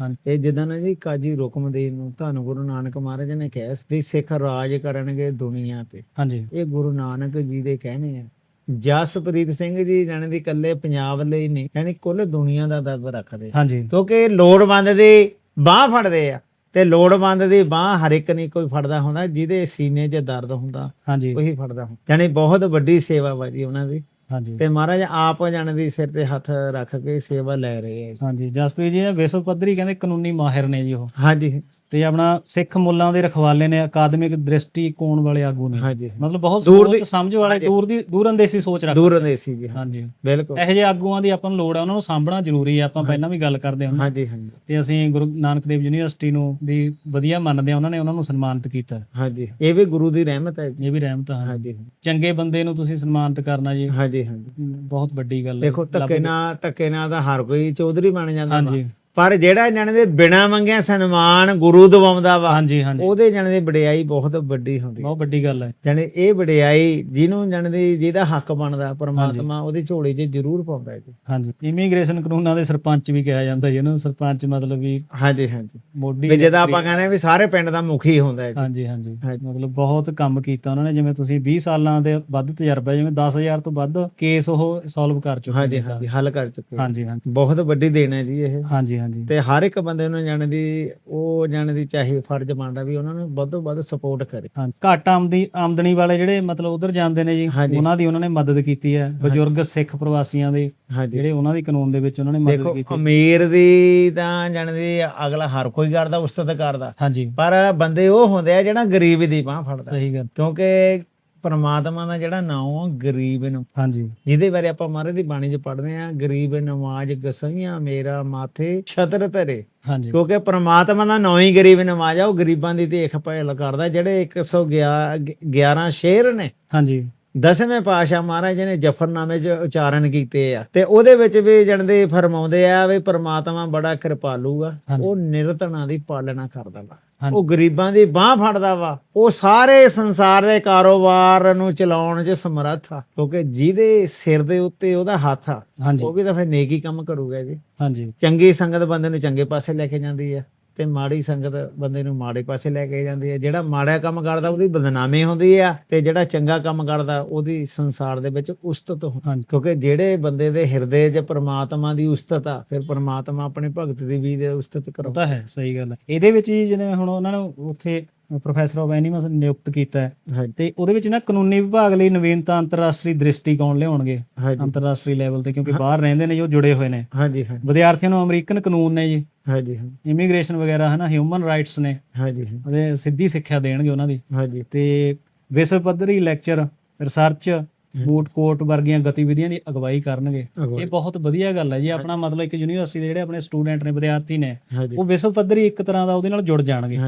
A: ਹਾਂਜੀ। ਇਹ ਜਿੱਦਾਂ ਨਾ ਜੀ ਕਾਜੀ ਰੁਕਮਦੀਨ ਨੂੰ ਧੰਨ ਗੁਰੂ ਨਾਨਕ ਮਹਾਰਾਜ ਨੇ ਕਿਹਾ ਸੀ ਸਿੱਖ ਰਾਜ ਕਰਨਗੇ ਦੁਨੀਆ ਤੇ।
B: ਹਾਂਜੀ।
A: ਇਹ ਗੁਰੂ ਨਾਨਕ ਜੀ ਦੇ ਕਹਿਣੇ ਆ। ਜਸਪ੍ਰੀਤ ਸਿੰਘ ਜੀ ਜਾਣੇ ਦੀ ਇਕੱਲੇ ਪੰਜਾਬ ਲਈ ਨਹੀਂ ਯਾਨੀ ਕੁੱਲ ਦੁਨੀਆ ਦਾ ਦਰਦ ਰੱਖਦੇ
B: ਹਾਂਜੀ।
A: ਕਿਉਂਕਿ ਲੋੜਵੰਦ ਦੀ ਬਾਹ ਫੜਦੇ ਆ ਤੇ ਲੋੜਵੰਦ ਦੀ ਬਾਹ ਹਰ ਇੱਕ ਨਹੀਂ ਕੋਈ ਫੜਦਾ ਹੁੰਦਾ ਜਿਹਦੇ ਸੀਨੇ 'ਚ ਦਰਦ ਹੁੰਦਾ
B: ਹਾਂਜੀ।
A: ਉਹੀ ਫੜਦਾ ਹੁੰਦਾ। ਯਾਨੀ ਬਹੁਤ ਵੱਡੀ ਸੇਵਾ ਵਾ ਜੀ ਉਹਨਾਂ ਦੀ।
B: ਹਾਂਜੀ।
A: ਤੇ ਮਹਾਰਾਜ ਆਪ ਜਾਣੇ ਦੀ ਸਿਰ ਤੇ ਹੱਥ ਰੱਖ ਕੇ ਸੇਵਾ ਲੈ ਰਹੇ ਆ
B: ਹਾਂਜੀ ਜਸਪ੍ਰੀਤ ਜੀ ਵਿਸ਼ਵ ਪੱਧਰੀ ਕਹਿੰਦੇ ਕਾਨੂੰਨੀ ਮਾਹਿਰ ਨੇ ਜੀ ਉਹ।
A: ਹਾਂਜੀ।
B: ਤੇ ਆਪਣਾ ਸਿੱਖ ਮੁੱਲਾਂ ਦੇ ਰਖਵਾਲੇ ਨੇ ਅਕਾਦਮਿਕ ਦ੍ਰਿਸ਼ਟੀ ਕੋਣ ਵਾਲੇ ਆਗੂ ਨੇ।
A: ਹਾਂਜੀ।
B: ਮਤਲਬ ਬਹੁਤ
A: ਦੀ-
B: ਸੋਚ ਸਮਝ ਵਾਲੇ ਦੂਰ ਦੀ ਦੂਰਅੰਦੇਸ਼ੀ ਸੋਚ ਰੱਖ
A: ਦੂਰ ਅੰਦੇਸੀ ਜੀ
B: ਹਾਂਜੀ।
A: ਬਿਲਕੁਲ।
B: ਇਹੋ ਜਿਹੇ ਆਗੂਆਂ ਦੀ ਆਪਾਂ ਨੂੰ ਲੋੜ ਹੈ ਉਹਨਾਂ ਨੂੰ ਸਾਂਭਣਾ ਜ਼ਰੂਰੀ ਹੈ ਆਪਾਂ ਪਹਿਲਾਂ ਵੀ ਗੱਲ ਕਰਦੇ ਹਾਂ।
A: ਹਾਂਜੀ ਹਾਂਜੀ।
B: ਤੇ ਅਸੀਂ ਗੁਰੂ ਨਾਨਕ ਦੇਵ ਯੂਨੀਵਰਸਿਟੀ ਨੂੰ ਵੀ ਵਧੀਆ ਮੰਨਦੇ ਹਾਂ ਉਹਨਾਂ ਨੇ ਉਹਨਾਂ ਨੂੰ ਸਨਮਾਨਿਤ ਕੀਤਾ।
A: ਹਾਂਜੀ। ਇਹ ਵੀ ਗੁਰੂ ਦੀ ਰਹਿਮਤ ਹੈ ਜੀ।
B: ਇਹ ਵੀ ਰਹਿਮਤ ਹੈ।
A: ਹਾਂਜੀ
B: ਚੰਗੇ ਬੰਦੇ ਨੂੰ ਤੁਸੀਂ ਸਨਮਾਨਿਤ ਕਰਨਾ ਜੀ।
A: ਹਾਂਜੀ ਹਾਂਜੀ।
B: ਬਹੁਤ ਵੱਡੀ ਗੱਲ ਹੈ।
A: ਦੇਖੋ ਧੱਕੇ ਨਾਲ ਧੱਕੇ ਨਾਲ ਤਾਂ ਹਰ ਕੋਈ ਚੌਧਰੀ ਬਣ ਜਾਂਦਾ।
B: ਹਾਂਜੀ।
A: ਪਰ ਜਿਹੜਾ ਇਹਨਾਂ ਦੇ ਬਿਨਾ ਮੰਗਿਆ ਸਨਮਾਨ ਗੁਰੂ ਦਵਾਉਂਦਾ ਵਾ
B: ਹਾਂਜੀ ਹਾਂਜੀ।
A: ਉਹਦੇ ਜਾਣੇ ਦੀ ਵਡਿਆਈ ਬਹੁਤ ਵੱਡੀ ਹੁੰਦੀ
B: ਬਹੁਤ ਵੱਡੀ ਗੱਲ ਹੈ।
A: ਜਾਣੀ ਇਹ ਵਡਿਆਈ ਜਿਹਨੂੰ ਜਾਣੇ ਦੀ ਜਿਹਦਾ ਹੱਕ ਬਣਦਾ ਪਰਮਾਤਮਾ ਉਹਦੀ ਝੋਲੀ 'ਚ ਜ਼ਰੂਰ ਪਾਉਂਦਾ ਹੈ ਜੀ।
B: ਹਾਂਜੀ। ਇਮੀਗ੍ਰੇਸ਼ਨ ਕਾਨੂੰਨਾਂ ਦੇ ਸਰਪੰਚ ਵੀ ਕਿਹਾ ਜਾਂਦਾ ਜੀ ਉਹਨੂੰ ਸਰਪੰਚ ਮਤਲਬ ਵੀ
A: ਹਾਂਜੀ ਹਾਂਜੀ।
B: ਮੋਢੀ
A: ਵੀ ਜਿਹਦਾ ਆਪਾਂ ਕਹਿੰਦੇ ਵੀ ਸਾਰੇ ਪਿੰਡ ਦਾ ਮੁਖੀ ਹੁੰਦਾ ਹੈ
B: ਹਾਂਜੀ ਹਾਂਜੀ। ਮਤਲਬ ਬਹੁਤ ਕੰਮ ਕੀਤਾ ਉਹਨਾਂ ਨੇ ਜਿਵੇਂ ਤੁਸੀਂ 20 ਸਾਲਾਂ ਦੇ ਵੱਧ ਤਜਰਬਾ ਜਿਵੇਂ 10000 ਤੋਂ ਵੱਧ ਕੇਸ ਉਹ ਸੋਲਵ ਕਰ ਚੁੱਕੇ
A: ਹਾਂਜੀ ਹਾਂਜੀ ਹੱਲ ਕਰ ਚੁੱਕੇ
B: ਹਾਂਜੀ ਹਾਂਜੀ।
A: ਬਹੁਤ ਵੱਡੀ ਦੇਣ ਹੈ ਜੀ ਇਹ।
B: ਹਾਂਜੀ। ਹਾਂਜੀ।
A: ਤੇ ਹਰ ਇੱਕ ਬੰਦੇ ਨੂੰ ਜਾਣੇ ਦੀ ਉਹ ਜਾਣੇ ਦੀ ਚਾਹੇ ਫਰਜ਼ ਬਣਦਾ ਵੀ ਉਹਨਾਂ ਨੂੰ ਵੱਧ ਤੋਂ ਵੱਧ ਸਪੋਰਟ ਕਰੇ।
B: ਹਾਂ ਘੱਟ ਆਮਦੀ ਆਮਦਨੀ ਵਾਲੇ ਜਿਹੜੇ ਮਤਲਬ ਉਧਰ ਜਾਂਦੇ ਨੇ ਜੀ। ਉਹਨਾਂ ਦੀ ਉਹਨਾਂ ਨੇ ਮਦਦ ਕੀਤੀ ਹੈ। ਬਜ਼ੁਰਗ ਸਿੱਖ ਪ੍ਰਵਾਸੀਆਂ ਦੇ ਜਿਹੜੇ ਉਹਨਾਂ ਦੀ ਕਾਨੂੰਨ ਦੇ ਵਿੱਚ ਉਹਨਾਂ ਨੇ ਮਦਦ
A: ਦੇਖੋ
B: ਕੀਤੀ।
A: ਅਮੀਰ ਦੀ ਤਾਂ ਜਾਣੇ ਦੀ ਅਗਲਾ ਹਰ ਕੋਈ ਕਰਦਾ ਉਸਤਤ ਕਰਦਾ।
B: ਹਾਂਜੀ।
A: ਪਰ ਬੰਦੇ ਉਹ ਹੁੰਦੇ ਆ ਜਿਹੜਾ ਗਰੀਬ ਦੀ ਬਾਹ ਫੜਦਾ।
B: ਸਹੀ ਗੱਲ।
A: ਕਿਉਂਕਿ ਪਰਮਾਤਮਾ ਦਾ ਜਿਹੜਾ ਨਾਮ ਆ ਗਰੀਬ ਨੂੰ।
B: ਹਾਂਜੀ।
A: ਜਿਹਦੇ ਬਾਰੇ ਆਪਾਂ ਮਹਾਰਾਜ ਦੀ ਬਾਣੀ 'ਚ ਪੜ੍ਹਦੇ ਆ ਗਰੀਬ ਨਵਾਜ ਗਸਈਆਂ ਮੇਰਾ ਮਾਥੇ ਛਤਰ ਧਰੇ।
B: ਹਾਂਜੀ।
A: ਕਿਉਂਕਿ ਪ੍ਰਮਾਤਮਾ ਦਾ ਨਾਂ ਹੀ ਗਰੀਬ ਨਵਾਜ ਆ ਉਹ ਗਰੀਬਾਂ ਦੀ ਦੇਖ ਭੈਲ ਕਰਦਾ ਜਿਹੜੇ 111 ਸ਼ੇਰ ਨੇ।
B: ਹਾਂਜੀ।
A: ਦਸਵੇਂ ਪਾਸ਼ਾ ਮਹਾਰਾਜ ਜੀ ਨੇ ਜਫਰਨਾਮੇ 'ਚ ਉਚਾਰਨ ਕੀਤੇ ਆ। ਤੇ ਉਹਦੇ ਵਿੱਚ ਵੀ ਜਣਦੇ ਫਰਮਾਉਂਦੇ ਆ ਵੀ ਪ੍ਰਮਾਤਮਾ ਬੜਾ ਕਿਰਪਾਲੂ ਆ। ਉਹ ਨਿਰਤਣਾ ਦੀ ਪਾਲਣਾ ਕਰਦਾ ਵਾ। ਉਹ ਗਰੀਬਾਂ ਦੀ ਬਾਹ ਫੜਦਾ ਵਾ। ਉਹ ਸਾਰੇ ਸੰਸਾਰ ਦੇ ਕਾਰੋਬਾਰ ਨੂੰ ਚਲਾਉਣ 'ਚ ਸਮਰੱਥ ਆ। ਕਿਉਂਕਿ ਜਿਹਦੇ ਸਿਰ ਦੇ ਉੱਤੇ ਉਹਦਾ ਹੱਥ ਆ ਉਹ ਵੀ ਤਾਂ ਫਿਰ ਨੇਕੀ ਕੰਮ ਕਰੂਗਾ ਜੀ।
B: ਹਾਂਜੀ।
A: ਚੰਗੀ ਸੰਗਤ ਬੰਦੇ ਨੂੰ ਚੰਗੇ ਪਾਸੇ ਲੈ ਕੇ ਜਾਂਦੀ ਆ। ਤੇ ਮਾੜੀ ਸੰਗਤ ਬੰਦੇ ਨੂੰ ਮਾੜੇ ਪਾਸੇ ਲੈ ਕੇ ਜਾਂਦੀ ਹੈ। ਜਿਹੜਾ ਮਾੜਾ ਕੰਮ ਕਰਦਾ ਉਹਦੀ ਬਦਨਾਮੀ ਹੁੰਦੀ ਆ ਤੇ ਜਿਹੜਾ ਚੰਗਾ ਕੰਮ ਕਰਦਾ ਉਹਦੀ ਸੰਸਾਰ ਦੇ ਵਿੱਚ ਉਸਤਤ ਕਿਉਂਕਿ ਜਿਹੜੇ ਬੰਦੇ ਦੇ ਹਿਰਦੇ 'ਚ ਪ੍ਰਮਾਤਮਾ ਦੀ ਉਸਤਤ ਆ ਫਿਰ ਪ੍ਰਮਾਤਮਾ ਆਪਣੇ ਭਗਤ ਦੀ ਵੀ ਉਸਤਤ
B: ਉਹ
A: ਕਰੋ
B: ਤਾਂ ਹੈ ਸਹੀ ਗੱਲ ਹੈ। ਇਹਦੇ ਵਿੱਚ ਜਿਵੇਂ ਹੁਣ ਉਹਨਾਂ ਨੂੰ ਉੱਥੇ ਪ੍ਰੋਫੈਸਰ ਆਫ ਐਨੀਮਲਸ ਨਿਯੁਕਤ ਕੀਤਾ ਹੈ। ਤੇ ਉਹਦੇ ਵਿੱਚ ਨਾ ਕਾਨੂੰਨੀ ਵਿਭਾਗ ਲਈ ਨਵੀਨਤਾ ਅੰਤਰਰਾਸ਼ਟਰੀ ਦ੍ਰਿਸ਼ਟੀਕੋਣ ਲਿਆਉਣਗੇ ਅੰਤਰਰਾਸ਼ਟਰੀ ਲੈਵਲ ਤੇ ਕਿਉਂਕਿ ਬਾਹਰ ਰਹਿੰਦੇ ਨੇ ਜੋ ਜੁੜੇ ਹੋਏ ਨੇ।
A: ਹਾਂਜੀ ਹਾਂਜੀ।
B: ਵਿਦਿਆਰਥੀਆਂ ਨੂੰ ਅਮਰੀਕਨ ਕਾਨੂੰਨ ਨੇ ਜੀ।
A: ਹਾਂਜੀ ਹਾਂਜੀ।
B: ਇਮੀਗ੍ਰੇਸ਼ਨ ਵਗੈਰਾ ਹੈ ਨਾ ਹਿਊਮਨ ਰਾਈਟਸ ਨੇ।
A: ਹਾਂਜੀ
B: ਉਹਦੇ ਸਿੱਧੀ ਸਿੱਖਿਆ ਦੇਣਗੇ ਉਹਨਾਂ ਦੀ।
A: ਹਾਂਜੀ।
B: ਤੇ ਵਿਸ਼ਵ ਪੱਧਰੀ ਲੈਕਚਰ ਰਿਸਰਚ ਮੂਟ ਕੋਰਟ ਵਰਗੀਆਂ ਗਤੀਵਿਧੀਆਂ ਦੀ ਅਗਵਾਈ ਕਰਨਗੇ। ਇਹ ਬਹੁਤ ਵਧੀਆ ਗੱਲ ਹੈ ਜੀ। ਆਪਣਾ ਮਤਲਬ ਇੱਕ ਯੂਨੀਵਰਸਿਟੀ ਦੇ ਜਿਹੜੇ ਆਪਣੇ ਸਟੂਡੈਂਟ ਨੇ ਵਿਦਿਆਰਥੀ ਨੇ ਉਹ ਵਿਸ਼ਵ ਪੱਧਰੀ ਇੱਕ ਤਰ੍ਹਾਂ ਦਾ ਉਹਦੇ ਨਾਲ ਜੁੜ ਜਾਣਗੇ।